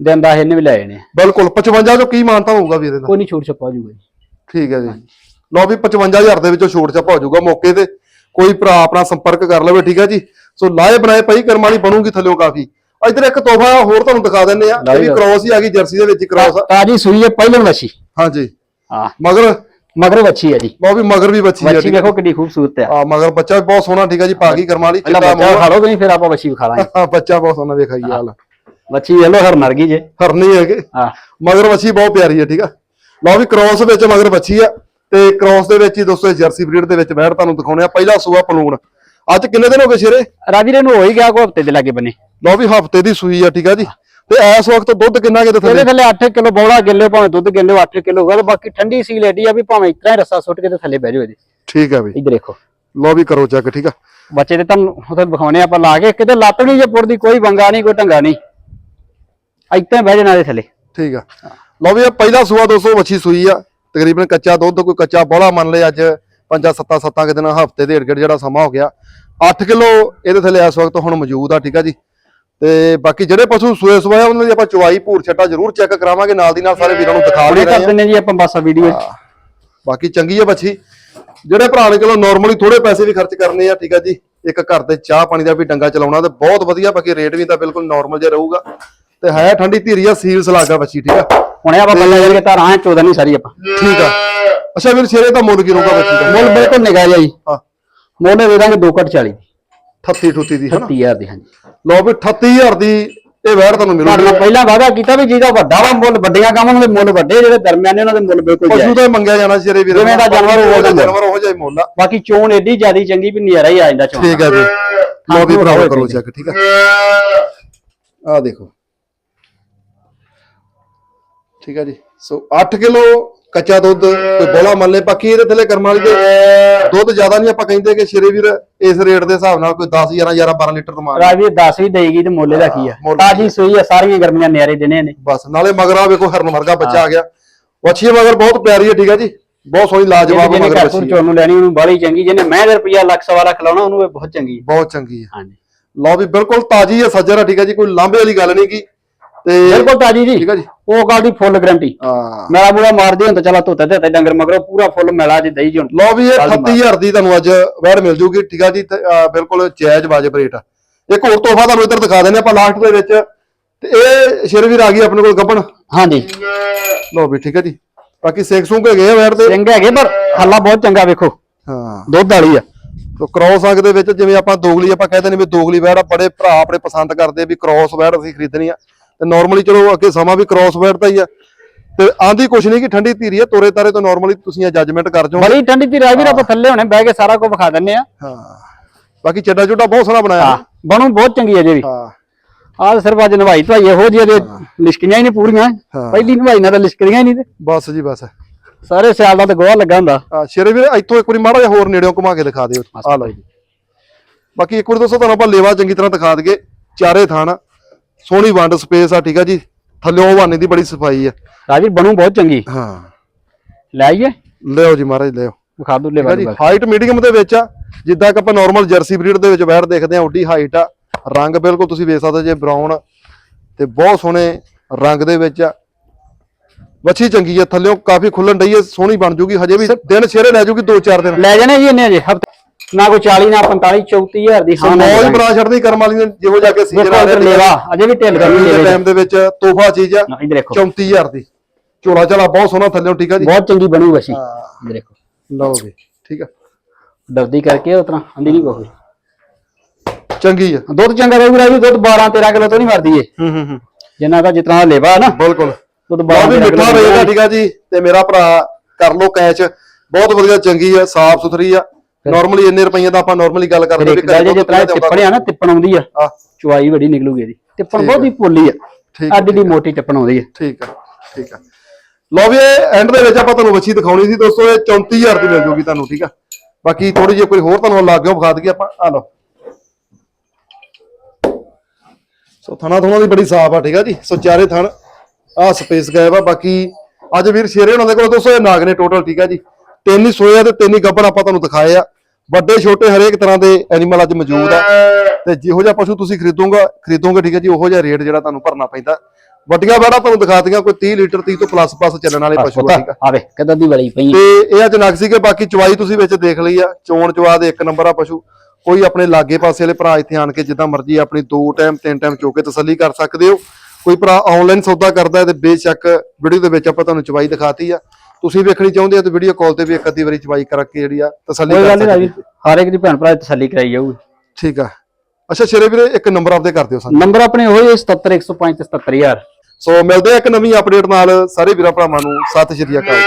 S2: ਦਿਨ ਦਾ ਇਹਨੇ ਵੀ ਲੈ ਜਾਣੇ ਆ।
S1: ਬਿਲਕੁਲ 55 ਚੋਂ ਕੀ ਮਾਨਤਾ ਹੋਊਗਾ ਵੀਰੇ ਦਾ?
S2: ਕੋਈ ਨਹੀਂ ਛੋਟ ਛਪਾ ਜੂਗਾ ਜੀ।
S1: ਠੀਕ ਹੈ ਜੀ। ਲਓ ਵੀ 55000 ਦੇ ਵਿੱਚੋਂ ਛੋਟ ਛਾਪਾ ਹੋ ਜਾਊਗਾ ਮੌਕੇ ਤੇ। ਕੋਈ ਭਰਾ ਆਪਣਾ ਸੰਪਰਕ ਕਰ ਲਵੇ ਠੀਕ ਹੈ ਜੀ। ਸੋ ਲਾਏ ਬਣਾਏ ਪਈ ਕਰਮ ਵਾਲੀ ਬਣੂਗੀ ਥੱਲਿਓਂ ਕਾਫੀ। ਇਧਰ ਇੱਕ ਤੋਹਫਾ ਹੋਰ ਤੁਹਾਨੂੰ ਦਿਖਾ ਦਿੰਨੇ ਆ ਇਹ ਵੀ ਕ੍ਰੋਸ ਹੀ ਆ ਗਈ ਜਰਸੀ ਦੇ ਵਿੱਚ ਕ੍ਰੋਸ
S2: ਤਾਜੀ ਸੂਈ ਹੈ ਪਹਿਲਣ ਵਛੀ
S1: ਹਾਂਜੀ।
S2: ਹਾਂ।
S1: ਮਗਰ?
S2: ਮਗਰ ਵੱਛੀ ਹੈ ਜੀ।
S1: ਲਓ ਵੀ ਮਗਰ ਵੀ ਬੱਚੀ ਆ
S2: ਵੱਛੀ ਵੇਖੋ ਕਿੰਨੀ ਖੂਬਸੂਰਤ ਆ।
S1: ਆ ਮਗਰ ਬੱਚਾ ਬਹੁਤ ਸੋਹਣਾ ਠੀਕ ਹੈ ਜੀ ਪਾਗੀ ਕਰਮ ਵਾਲੀ।
S2: ਪਹਿਲਾਂ
S1: ਚਿੱਟਾ
S2: ਬੱਚਾ
S1: ਮੂੰਹ
S2: ਖਾ ਲਓ ਤੁਸੀਂ ਫਿਰ ਆਪਾਂ ਵੱਛੀ ਵਿਖਾ ਲਾਂਗੇ।
S1: ਆ ਬੱਚਾ ਬਹੁਤ ਸੋਹਣਾ ਵੇਖਾਈ ਹਾਲ
S2: ਵੱਛੀ ਵੇਲੋ ਹਰ ਨਰ ਗਈ ਜੇ।
S1: ਹਰਨੀ ਹੈਗੇ।
S2: ਹਾਂ।
S1: ਮਗਰ ਵੱਛੀ ਬਹੁਤ ਪਿਆਰੀ ਹੈ ਠੀਕ ਆ। ਲਓ ਵੀ ਕ੍ਰੋਸ ਵਿੱਚ ਮਗਰ ਵੱਛੀ ਆ ਤੇ ਕ੍ਰੋਸ ਦੇ ਵਿੱਚ ਹੀ ਦੋਸਤੋ ਜਰਸੀ ਬਰੀਡ ਦੇ ਵਿੱਚ ਬੈਠ ਤੁਹਾਨੂੰ ਦਿਖਾਉਣੇ ਆ ਪਹਿਲਾ ਸੂਆ ਪਲੂਣ ਅੱਜ ਕਿੰਨੇ ਦਿਨ ਹੋ ਗਏ ਸ਼ੇਰੇ?
S2: ਰਾਜਵੀਰ ਨੂੰ ਹੋ ਹੀ ਗਿਆ ਕੋ ਹਫ਼ਤੇ ਦੇ ਲਾਗੇ ਬਨੇ
S1: ਲਓ ਵੀ ਹਫ਼ਤੇ ਦੀ ਸੂਈ ਆ ਠੀਕ ਆ ਜੀ। ਤੇ ਇਸ ਵਕਤ ਦੁੱਧ ਕਿੰਨਾ ਕਿਤੇ
S2: ਇਹਦੇ
S1: ਥੱਲੇ?
S2: ਥੱਲੇ 8 ਕਿਲੋ ਬੌਲਾ ਗਿੱਲੇ ਭਾਵੇਂ ਦੁੱਧ ਗਿੱਲੇ 8 ਕਿਲੋ ਹੋਗਾ ਤੇ ਬਾਕੀ ਠੰਡੀ ਸੀਲ ਐਡੀ ਆ ਵੀ ਭਾਵੇਂ ਇਤਨਾ ਹੀ ਰੱਸਾ ਸੁੱਟ ਕੇ ਤੇ ਥੱਲੇ ਬਹਿ ਜਾਓ ਇਹਦੇ।
S1: ਠੀਕ ਆ ਬਈ
S2: ਇੱਧਰ ਦੇਖੋ।
S1: ਲਓ ਵੀ ਕਰੋ ਚੈੱਕ ਠੀਕ ਆ।
S2: ਬੱਚੇ ਤੇ ਤੁਹਾਨੂੰ ਉਥੇ ਵਿਖਾਉਣੇ ਆਪਾਂ ਲਾ ਕੇ ਕਿਤੇ ਲੱਤ ਨਹੀਂ ਜੇ ਪੁੱਟਦੀ ਕੋਈ ਵੰਗਾ ਨਹੀਂ ਕੋਈ ਢੰਗਾ ਨਹੀਂ। ਇੱਥੇ ਬਹਿ ਜਾਣਾ ਇਹਦੇ ਥੱਲੇ।
S1: ਠੀਕ ਆ। ਲਓ ਵੀ ਇਹ ਪਹਿਲਾ ਸੂਆ ਦੋਸਤੋ ਵੱਛੀ ਸੂਈ ਆ। ਤਕਰੀਬਨ ਕੱਚਾ ਦੁੱਧ ਕੋਈ ਕੱਚਾ ਬੋਲਾ ਮੰਨ ਲਿਆ ਅੱਜ। ਪੰਜਾਂ ਸੱਤਾਂ ਸੱਤਾਂ ਕੁ ਦਿਨਾਂ ਹਫ਼ਤੇ ਦੇ ਏੜ ਜਿਹੜਾ ਸਮਾਂ ਹੋ ਗਿਆ। 8 ਕਿਲੋ ਇਹਦੇ ਥੱਲੇ ਇਸ ਵਕਤ ਹੁਣ ਮੌਜੂਦ ਆ ਠੀਕ ਆ ਜੀ। ਤੇ ਬਾਕੀ ਜਿਹੜੇ ਪਸ਼ੂ ਸੂਏ ਸੂਏ ਆ ਉਹਨਾਂ ਦੀ ਆਪਾਂ ਚਵਾਈ ਭੂਰ ਛੱਟਾ ਜ਼ਰੂਰ ਚੈੱਕ ਕਰਾਵਾਂਗੇ ਨਾਲ ਦੀ ਨਾਲ ਸਾਰੇ ਵੀਰਾਂ ਨੂੰ ਦਿਖਾ ਵੀ ਰਹੇ
S2: ਜੀ ਆਪਾਂ ਬਸ ਵੀਡੀਓ
S1: ਬਾਕੀ ਚੰਗੀ ਆ ਬੱਚੀ। ਜਿਹੜੇ ਭਰਾ ਨੇ ਚਲੋ ਨਾਰਮਲੀ ਥੋੜੇ ਪੈਸੇ ਵੀ ਖਰਚ ਕਰਨੇ ਆ ਠੀਕ ਆ ਜੀ। ਇੱਕ ਘਰ ਦੇ ਚਾਹ ਪਾਣੀ ਦਾ ਵੀ ਡੰਗਾ ਚਲਾਉਣਾ ਤੇ ਬਹੁਤ ਵਧੀਆ ਬਾਕੀ ਰੇਟ ਵੀ ਤਾਂ ਬਿਲਕੁਲ ਨਾਰਮਲ ਜਿਹਾ ਰਹੂਗਾ। ਤੇ ਹੈ ਠੰਡੀ ਧੀਰੀ ਆ ਸੀਲ ਸਲਾਗਾ ਬੱਚੀ ਠੀਕ ਆ।
S2: ਹੁਣੇ ਆਪਾਂ ਬੱਲੇ ਕਰਕੇ ਤਾਂ ਰਾਂ 14 ਨਹੀਂ ਸਾਰੀ ਆਪਾਂ।
S1: ਠੀਕ ਆ। ਅੱਛਾ ਵੀਰ ਸ਼ੇਰੇ ਦਾ ਮੁੱਲ ਕੀ ਰਹੂਗਾ ਬੱਚੀ ਦਾ।
S2: ਮੁੱਲ ਬਿਲਕੁਲ ਨਿਗਾਹ ਜਿਹਾ ਜੀ।
S1: ਹਾਂ।
S2: ਮੁੱਲ ਦੇ ਦਾਂਗੇ 2 ਘੱਟ 40
S1: 38 ਠੁੱਤੀ ਦੀ ਹਨਾ
S2: 30000 ਦੀ ਹਾਂਜੀ।
S1: ਲਓ ਵੀ 38000 ਦੀ ਇਹ ਵੈੜ ਤੁਹਾਨੂੰ
S2: ਤੁਹਾਡੇ
S1: ਮਿਲੂਗੀ
S2: ਨਾਲ ਪਹਿਲਾਂ ਵਾਅਦਾ ਕੀਤਾ ਵੀ ਜਿਹਦਾ ਵੱਡਾ ਵਾ ਮੁੱਲ ਵੱਡੀਆਂ ਕਾਮਾਂ ਦੇ ਮੁੱਲ ਵੱਡੇ ਜਿਹੜੇ ਦਰਮਿਆਨੇ ਉਹਨਾਂ ਦੇ ਮੁੱਲ ਬਿਲਕੁਲ
S1: ਪਸ਼ੂ ਤਾਂ ਮੰਗਿਆ ਜਾਣਾ ਸ਼ੇਰੇ ਵੀਰ
S2: ਜਿਵੇਂ ਦਾ ਜਾਨਵਰ ਉਹ
S1: ਜਾਨਵਰ ਉਹ ਜਿਹਾ ਹੀ ਮੁੱਲ ਆ।
S2: ਬਾਕੀ ਚੋਣ ਏਡੀ ਜਿਆਦੀ ਚੰਗੀ ਵੀ ਨਜ਼ਾਰਾ ਹੀ ਆ ਜਾਂਦਾ ਚੋਣ
S1: ਠੀਕ ਆ ਜੀ। ਲਓ ਵੀ
S2: ਹੋਏ
S1: ਕਰੋ ਚੈੱਕ ਠੀਕ ਆ। ਆ ਦੇਖੋ। ਠੀਕ ਆ ਜੀ। ਸੋ 8 ਕਿਲੋ ਕੱਚਾ ਦੁੱਧ ਕੋਈ ਬੋਲਾ ਮੰਨ ਲੈ ਬਾਕੀ ਇਹਦੇ ਥੱਲੇ ਕਰਮ ਵਾਲੀ ਦੇ ਦੁੱਧ ਜ਼ਿਆਦਾ ਨਹੀਂ ਆਪਾਂ ਕਹਿੰਦੇ ਕਿ ਸ਼ੇਰੇ ਵੀਰ ਇਸ ਰੇਟ ਦੇ ਹਿਸਾਬ ਨਾਲ ਕੋਈ 10 11 11 12 ਲੀਟਰ ਦਮਾਨ
S2: ਰਾਜਵੀਰ 10 ਵੀ ਦੇਗੀ ਤੇ ਮੁੱਲ ਦਾ ਕੀ ਆ? ਤਾਜੀ ਸੂਈ ਆ ਸਾਰੀਆਂ ਗਰਮੀਆਂ ਨਿਆਰੇ ਦਿਨੇ ਨੇ।
S1: ਬਸ ਨਾਲੇ ਮਗਰ ਵੇਖੋ ਹਰਨ ਵਰਗਾ ਬੱਚਾ ਆ ਗਿਆ। ਵੱਛੀ ਮਗਰ ਬਹੁਤ ਪਿਆਰੀ ਹੈ ਠੀਕ ਆ ਜੀ। ਬਹੁਤ ਸੋਹਣੀ ਲਾਜਵਾਬ ਮਗਰ ਬੱਚੀ ਹੈ।
S2: ਚੋਣ ਨੂੰ ਲੈਣੀ ਉਹਨੂੰ ਬਾਹਲੀ ਚੰਗੀ ਜਿਹਨੇ ਮੈਂ ਦੇ ਰੁਪਿਆ ਲੱਖ ਸਵਾ ਲੱਖ ਲਾਉਣਾ ਉਹਨੂੰ ਇਹ ਬਹੁਤ ਚੰਗੀ ਹੈ
S1: ਬਹੁਤ ਚੰਗੀ ਹੈ
S2: ਹਾਂਜੀ।
S1: ਲਓ ਵੀ ਬਿਲਕੁਲ ਤਾਜੀ ਹੈ ਸੱਜਰ ਹੈ ਠੀਕ ਹੈ ਜੀ। ਕੋਈ ਲਾਂਭੇ ਵਾਲੀ ਗੱਲ ਨਹੀਂ ਕੀ ਤੇ
S2: ਬਿਲਕੁਲ ਤਾਜੀ ਜੀ।
S1: ਠੀਕ ਆ ਜੀ।
S2: ਉਹ ਗੱਲ ਦੀ ਫੁੱਲ ਗਾਰੰਟੀ
S1: ਹਾਂ।
S2: ਮੇਰਾ ਮੂੜਾ ਮਾਰਦੀ ਤਾਂ ਚਲਾ ਧੋਤੇ ਤੇ ਡੰਗਰ ਮਗਰੋਂ ਪੂਰਾ ਫੁੱਲ ਮੈਲਾ ਜੀ ਦਈ ਜੀ ਹੁਣ।
S1: ਲਓ ਵੀ ਇਹ
S2: ਕੱਲ੍ਹ
S1: 38000 ਦੀ ਤੁਹਾਨੂੰ ਅੱਜ ਵੈੜ ਮਿਲ ਜੂਗੀ ਠੀਕ ਆ ਜੀ ਤੇ, ਬਿਲਕੁਲ ਜਾਇਜ਼ ਵਾਜਬ ਰੇਟ ਆ। ਇੱਕ ਹੋਰ ਤੋਹਫਾ ਤੁਹਾਨੂੰ ਇੱਧਰ ਦਿਖਾ ਦਿੰਦੇ ਆਪਾਂ ਲਾਸਟ ਦੇ ਵਿੱਚ। ਤੇ ਇਹ ਸ਼ੇਰਵੀਰ ਆ ਗਈ ਆਪਣੇ ਕੋਲ ਗੱਬਣ।
S2: ਹਾਂਜੀ।
S1: ਲਓ ਵੀ ਠੀਕ ਆ ਜੀ। ਬਾਕੀ ਸੇਕ ਸੂਕ ਹੈਗੇ ਆ ਵੈੜ ਦੇ।
S2: ਚੰਗੇ ਹੈਗੇ ਪਰ ਹੱਲਾ ਬਹੁਤ ਚੰਗਾ ਵੇਖੋ।
S1: ਹਾਂ।
S2: ਦੁੱਧ ਵਾਲੀ ਆ।
S1: ਤੋ ਕ੍ਰੋਸ ਅੰਗ ਦੇ ਵਿੱਚ ਜਿਵੇਂ ਆਪਾਂ ਦੋਗਲੀ ਆਪਾਂ ਕਹਿੰਦੇ ਨੇ ਵੀ ਦੋਗਲੀ ਵੈੜ ਆ ਬੜੇ ਭਰਾ ਆਪਣੇ ਪਸੰਦ ਕਰਦੇ ਆ ਵੀ ਕ੍ਰੋਸ ਵੈੜ ਅਸੀਂ ਖਰੀਦਣੀ ਆ। ਤੇ ਨਾਰਮਲੀ ਚਲੋ ਅੱਗੇ ਸਮਾਂ ਵੀ ਕ੍ਰੋਸ ਵੈੜ ਦਾ ਹੀ ਆ। ਤੇ ਆਂਦੀ ਕੁਛ ਨਹੀਂ ਕਿ ਠੰਡੀ ਧੀਰੀ ਆ ਤੋਰੇ ਤਾਰੇ ਤੋਂ ਨਾਰਮਲੀ ਤੁਸੀਂ ਇਹ ਜੱਜਮੈਂਟ ਕਰ ਜਾਓ
S2: ਬੜੀ ਠੰਡੀ ਦੀ ਰਾਜਵੀਰ ਆਪਾਂ ਥੱਲੇ ਹੋਣੇ ਬਹਿ ਕੇ ਸਾਰਾ ਕੁਝ ਵਿਖਾ ਦਿੰਨੇ ਆ।
S1: ਹਾਂ। ਬਾਕੀ ਚੱਡਾ ਚੁੱਡਾ ਬਹੁਤ ਸੋਹਣਾ ਬਣਾਇਆ
S2: ਹਾਂ ਬਣੂ ਬਹੁਤ ਚੰਗੀ ਅਜੇ ਵੀ।
S1: ਹਾਂ।
S2: ਆਹ ਸਿਰਫ ਅੱਜ ਨਵਾਈ ਧਵਾਈ ਇਹੋ ਜਿਹੀ ਇਹਦੇ ਲਿਸ਼ਕੀਆਂ ਹੀ ਨਹੀਂ ਪੂਰੀਆਂ।
S1: ਹਾਂ।
S2: ਪਹਿਲੀ ਨਵਾਈ ਨਾਲ ਤਾਂ ਲਿਸ਼ਕਦੀਆਂ ਹੀ ਨਹੀਂ ਤੇ।
S1: ਬਸ ਜੀ ਬਸ।
S2: ਸਾਰੇ ਸਿਆਲ ਦਾ ਤਾਂ ਗੋਹਾ ਲੱਗਾ ਹੁੰਦਾ।
S1: ਆ ਸ਼ੇਰੇ ਵੀਰ ਇੱਥੋਂ ਇੱਕ ਵਾਰੀ ਮਾੜਾ ਜਿਹਾ ਹੋਰ ਨੇੜਿਓਂ ਘੁਮਾ ਕੇ ਦਿਖਾ ਦਿਓ। ਆ ਲਓ ਜੀ। ਬਾਕੀ ਇੱਕ ਵਾਰੀ ਦੋਸਤੋ ਤੁਹਾਨੂੰ ਆਪਾਂ ਲੇਵਾ ਚੰਗੀ ਤਰ੍ਹਾਂ ਦਿਖਾ ਦਈਏ। ਚਾਰੇ ਥਾਣ ਸੋਹਣੀ ਵੰਡ ਸਪੇਸ ਆ ਠੀਕ ਆ ਜੀ। ਥੱਲਿਓਂ ਹਵਾਨੇ ਦੀ ਬੜੀ ਸਫ਼ਾਈ ਆ।
S2: ਰਾਜਵੀਰ ਬਣੂ ਬਹੁਤ ਚੰਗੀ।
S1: ਹਾਂ।
S2: ਲੈ ਆਈਏ?
S1: ਲਿਓ ਜੀ ਮਹਾਰਾਜ ਲਿਓ
S2: ਵਿਖਾ ਦੂ
S1: ਠੀਕ
S2: ਲੈ
S1: ਆ ਜੀ ਹਾਈਟ ਮੀਡੀਅਮ ਦੇ ਵਿੱਚ ਆ ਜਿੱਦਾਂ ਕਿ ਆਪਾਂ ਨਾਰਮਲ ਜਰਸੀ ਬਰੀਡ ਦੇ ਵਿੱਚ ਬੈਠ ਦੇਖਦੇ ਆ ਉੱਡੀ ਹਾਈਟ ਆ। ਰੰਗ ਬਿਲਕੁਲ ਤੁਸੀਂ ਵੇਖ ਸਕਦੇ ਜੇ ਬਰਾਊਨ ਤੇ ਬਹੁਤ ਸੋਹਣੇ ਰੰਗ ਦੇ ਵਿੱਚ ਆ। ਵੱਛੀ ਚੰਗੀ ਆ ਥੱਲਿਓਂ ਕਾਫੀ ਖੁੱਲਣ ਡਈ ਆ ਸੋਹਣੀ ਬਣ ਜੂਗੀ ਹਜੇ ਵੀ ਦਿਨ ਸ਼ੇਰੇ ਲੈ ਜੂਗੀ 2-4 ਦਿਨ।
S2: ਲੈ ਜਾਣੇ ਜੀ ਇੰਨੇ ਅਜੇ ਹਫ਼ਤੇ ਨਾ ਕੋਈ 40 ਨਾ 45 34000 ਦੀ ਹਾਂ
S1: ਮੌਜ ਬਣਾ ਛੱਡਦੀ ਕਰਮ ਵਾਲੀ ਨੇ ਜਿਹੋ ਜਾ ਕੇ ਸੀਜ਼ਨ ਆ ਰਿਹਾ
S2: ਲੇਵਾ ਅਜੇ ਵੀ ਢਿੱਲ ਕਰਨੀ ਲੇਵੇ
S1: ਟਾਈਮ ਦੇ ਵਿੱਚ ਤੋਹਫਾ ਚੀਜ਼ ਆ
S2: ਨਾ, ਇੱਧਰ ਦੇਖੋ।
S1: 34000 ਦੀ। ਝੋਲਾ ਝਾਲਾ ਬਹੁਤ ਸੋਹਣਾ ਥੱਲਿਓਂ ਠੀਕ ਆ ਜੀ?
S2: ਬਹੁਤ ਚੰਗੀ ਬਣੂ ਵਸੀ ਦੇਖੋ।
S1: ਲਓ ਵੀ ਠੀਕ ਆ।
S2: ਡਰਦੀ ਕਰਕੇ ਉਤਰਾ ਆਂਦੀ ਨਹੀਂ ਕੋਈ।
S1: ਚੰਗੀ ਆ।
S2: ਦੁੱਧ ਚੰਗਾ ਰਹੂਗਾ ਜੀ ਦੁੱਧ 12 13 ਕਿਲੋ ਤੋਂ ਨਹੀਂ ਮਰਦੀ ਏ
S1: ਹੂੰ ਹੂੰ ਹੂੰ।
S2: ਜਿੰਨਾ ਦਾ ਜਿਤਨਾ ਲੇਵਾ ਹੈ ਨਾ।
S1: ਬਿਲਕੁਲ।
S2: ਦੁੱਧ
S1: ਬਹੁਤ
S2: 12
S1: ਵੀ
S2: 13
S1: ਮਿੱਠਾ ਰਹੇਗਾ ਠੀਕ ਆ ਜੀ ਤੇ ਮੇਰਾ ਭਰਾ ਕਰ ਲੋ ਕੈਚ। ਬਹੁਤ ਵਧੀਆ ਚੰਗੀ ਆ ਸਾਫ਼ ਸੁਥਰੀ ਆ। ਨਾਰਮਲੀ ਇੰਨੇ ਰੁਪਈਏ ਦਾ ਆਪਾਂ ਨਾਰਮਲੀ ਗੱਲ ਕਰਦੇ
S2: ਗੱਲ ਜੇ ਜਿਤਨਾ ਟਿੱਪਣ ਆ ਨਾ ਟਿੱਪਣ ਆਉਂਦੀ ਆ। ਚੁਆਈ ਬੜੀ ਨਿਕਲੂਗੀ ਇਹਦੀ। ਟਿੱਪਣ ਬਹੁਤ ਹੀ। ਪੋਲੀ ਆ। ਅੱਡੀ ਦੀ ਮੋਟੀ ਟਿੱਪਣ ਆਉਂਦੀ ਆ।
S1: ਠੀਕ ਆ ਠੀਕ ਆ ਲਓ ਵੀ ਐਂਡ ਦੇ ਵਿੱਚ ਆਪਾਂ ਤੁਹਾਨੂੰ ਵੱਛੀ ਦਿਖਾਉਣੀ ਸੀ ਦੋਸਤੋ ਇਹ 34000 ਦੀ ਮਿਲ ਜੂਗੀ ਤੁਹਾਨੂੰ ਠੀਕ ਆ। ਬਾਕੀ ਥੋੜੀ ਜਿਹੀ ਕੋਈ ਹੋਰ ਤੁਹਾਨੂੰ ਲੱਗ ਗਿਆ ਵਿਖਾ ਦਈਏ ਆਪਾਂ। ਆ ਲਓ। ਸੋ ਥਣਾ ਥੋਣਾ ਦੀ ਬੜੀ ਸਾਫ਼ ਆ ਠੀਕ ਆ ਜੀ। ਸੋ ਚਾਰੇ ਥਣ ਆ ਸਪੇਸ ਗਾਇਬ ਆ। ਬਾਕੀ ਅੱਜ ਵੀਰ ਸ਼ੇਰੇ ਉਹਨਾਂ ਦੇ ਕੋਲ ਦੋਸਤੋ ਇਹ ਨਾਗ ਨੇ ਟੋਟਲ ਠੀਕ ਆ ਜੀ। ਤਿੰਨ ਹੀ ਸੋਏ ਆ ਤੇ ਤਿੰਨ ਹੀ ਗੱਬਣ ਆਪਾਂ ਤੁਹਾਨੂੰ ਦਿਖਾਏ ਆ। ਵੱਡੇ ਛੋਟੇ ਹਰੇਕ ਤਰ੍ਹਾਂ ਦੇ ਐਨੀਮਲ ਅੱਜ ਮੌਜੂਦ ਆ। ਤੇ ਜਿਹੋ ਜਿਹਾ ਪਸ਼ੂ ਤੁਸੀਂ ਖਰੀਦੋਗੇ ਖਰੀਦੋਗੇ ਠੀਕ ਹੈ ਜੀ ਉਹੋ ਜਿਹਾ ਰੇਟ ਜਿਹੜਾ ਤੁਹਾਨੂੰ ਭਰਨਾ ਪੈਂਦਾ। ਵੱਡੀਆਂ ਬੈੜਾ ਤੁਹਾਨੂੰ ਦਿਖਾ ਦਿਆਂ ਕੋਈ 30 ਲੀਟਰ 30 ਤੋਂ ਪਲੱਸ ਪਲੱਸ ਚੱਲਣ ਵਾਲੇ ਪਸ਼ੂ ਆ ਠੀਕ ਆ।
S2: ਆਵੇ ਕਿਦਾਂ ਦੀ ਬੜੀ ਪਈ।
S1: ਤੇ ਇਹ ਅੱਜ ਨਗ ਸੀ ਕਿ ਬਾਕੀ ਚਵਾਈ ਤੁਸੀਂ ਵਿੱਚ ਦੇਖ ਲਈ ਆ ਚੋਣ ਚਵਾ ਦੇ ਇੱਕ ਨੰਬਰ ਆ ਪਸ਼ੂ। ਕੋਈ ਆਪਣੇ ਲਾਗੇ ਪਾਸੇ ਵਾਲੇ ਭਰਾ ਇੱਥੇ ਆਣ ਕੇ ਜਿੱਦਾਂ ਮਰਜ਼ੀ ਆਪਣੀ ਦੋ ਟਾਈਮ ਤਿੰਨ ਟਾਈਮ ਚੋ ਕੇ ਤਸੱਲੀ ਕਰ ਸਕਦੇ ਹੋ। ਕੋਈ ਭਰਾ ਆਨਲਾਈਨ ਸੌਦਾ ਕਰਦਾ ਹੈ ਤੇ ਬੇਸ਼ੱਕ ਵੀਡੀਓ ਦੇ ਵਿੱਚ ਆਪਾਂ ਤੁਹਾਨੂੰ ਚਵਾਈ ਦਿਖਾਤੀ ਆ। ਤੁਸੀਂ ਵੇਖਣੀ ਚਾਹੁੰਦੇ ਹੋ ਤੇ ਵੀਡੀਓ ਕਾਲ ਤੇ ਵੀ ਇੱਕ ਅੱਧੀ ਵਾਰੀ ਚਵਾਈ ਕਰਕੇ ਜਿਹੜੀ ਆ ਤਸੱਲੀ
S2: ਕੋਈ
S1: ਕਰ
S2: ਗੱਲ ਨਹੀਂ
S1: ਸਕਦੇ
S2: ਰਾਜੀ ਹਰ ਇੱਕ ਦੀ ਭੈਣ ਭਰਾ ਦੀ ਤਸੱਲੀ ਕਰਾਈ ਜਾਊਗੀ।
S1: ਠੀਕ ਆ। ਅੱਛਾ ਸ਼ੇਰੇ ਵੀਰੇ ਇੱਕ ਨੰਬਰ ਆਪਦੇ ਕਰ ਦਿਓ ਸਾਨੂੰ।
S2: ਨੰਬਰ ਆਪਣੇ ਹੋਏ 77 105 ਤੇ 77000
S1: ਸੋ ਮਿਲਦੇ ਆ ਇੱਕ ਨਵੀਂ ਅਪਡੇਟ ਨਾਲ ਸਾਰੇ ਵੀਰਾਂ ਭਰਾਵਾਂ ਨੂੰ। ਸਤਿ ਸ਼੍ਰੀ ਅਕਾਲ।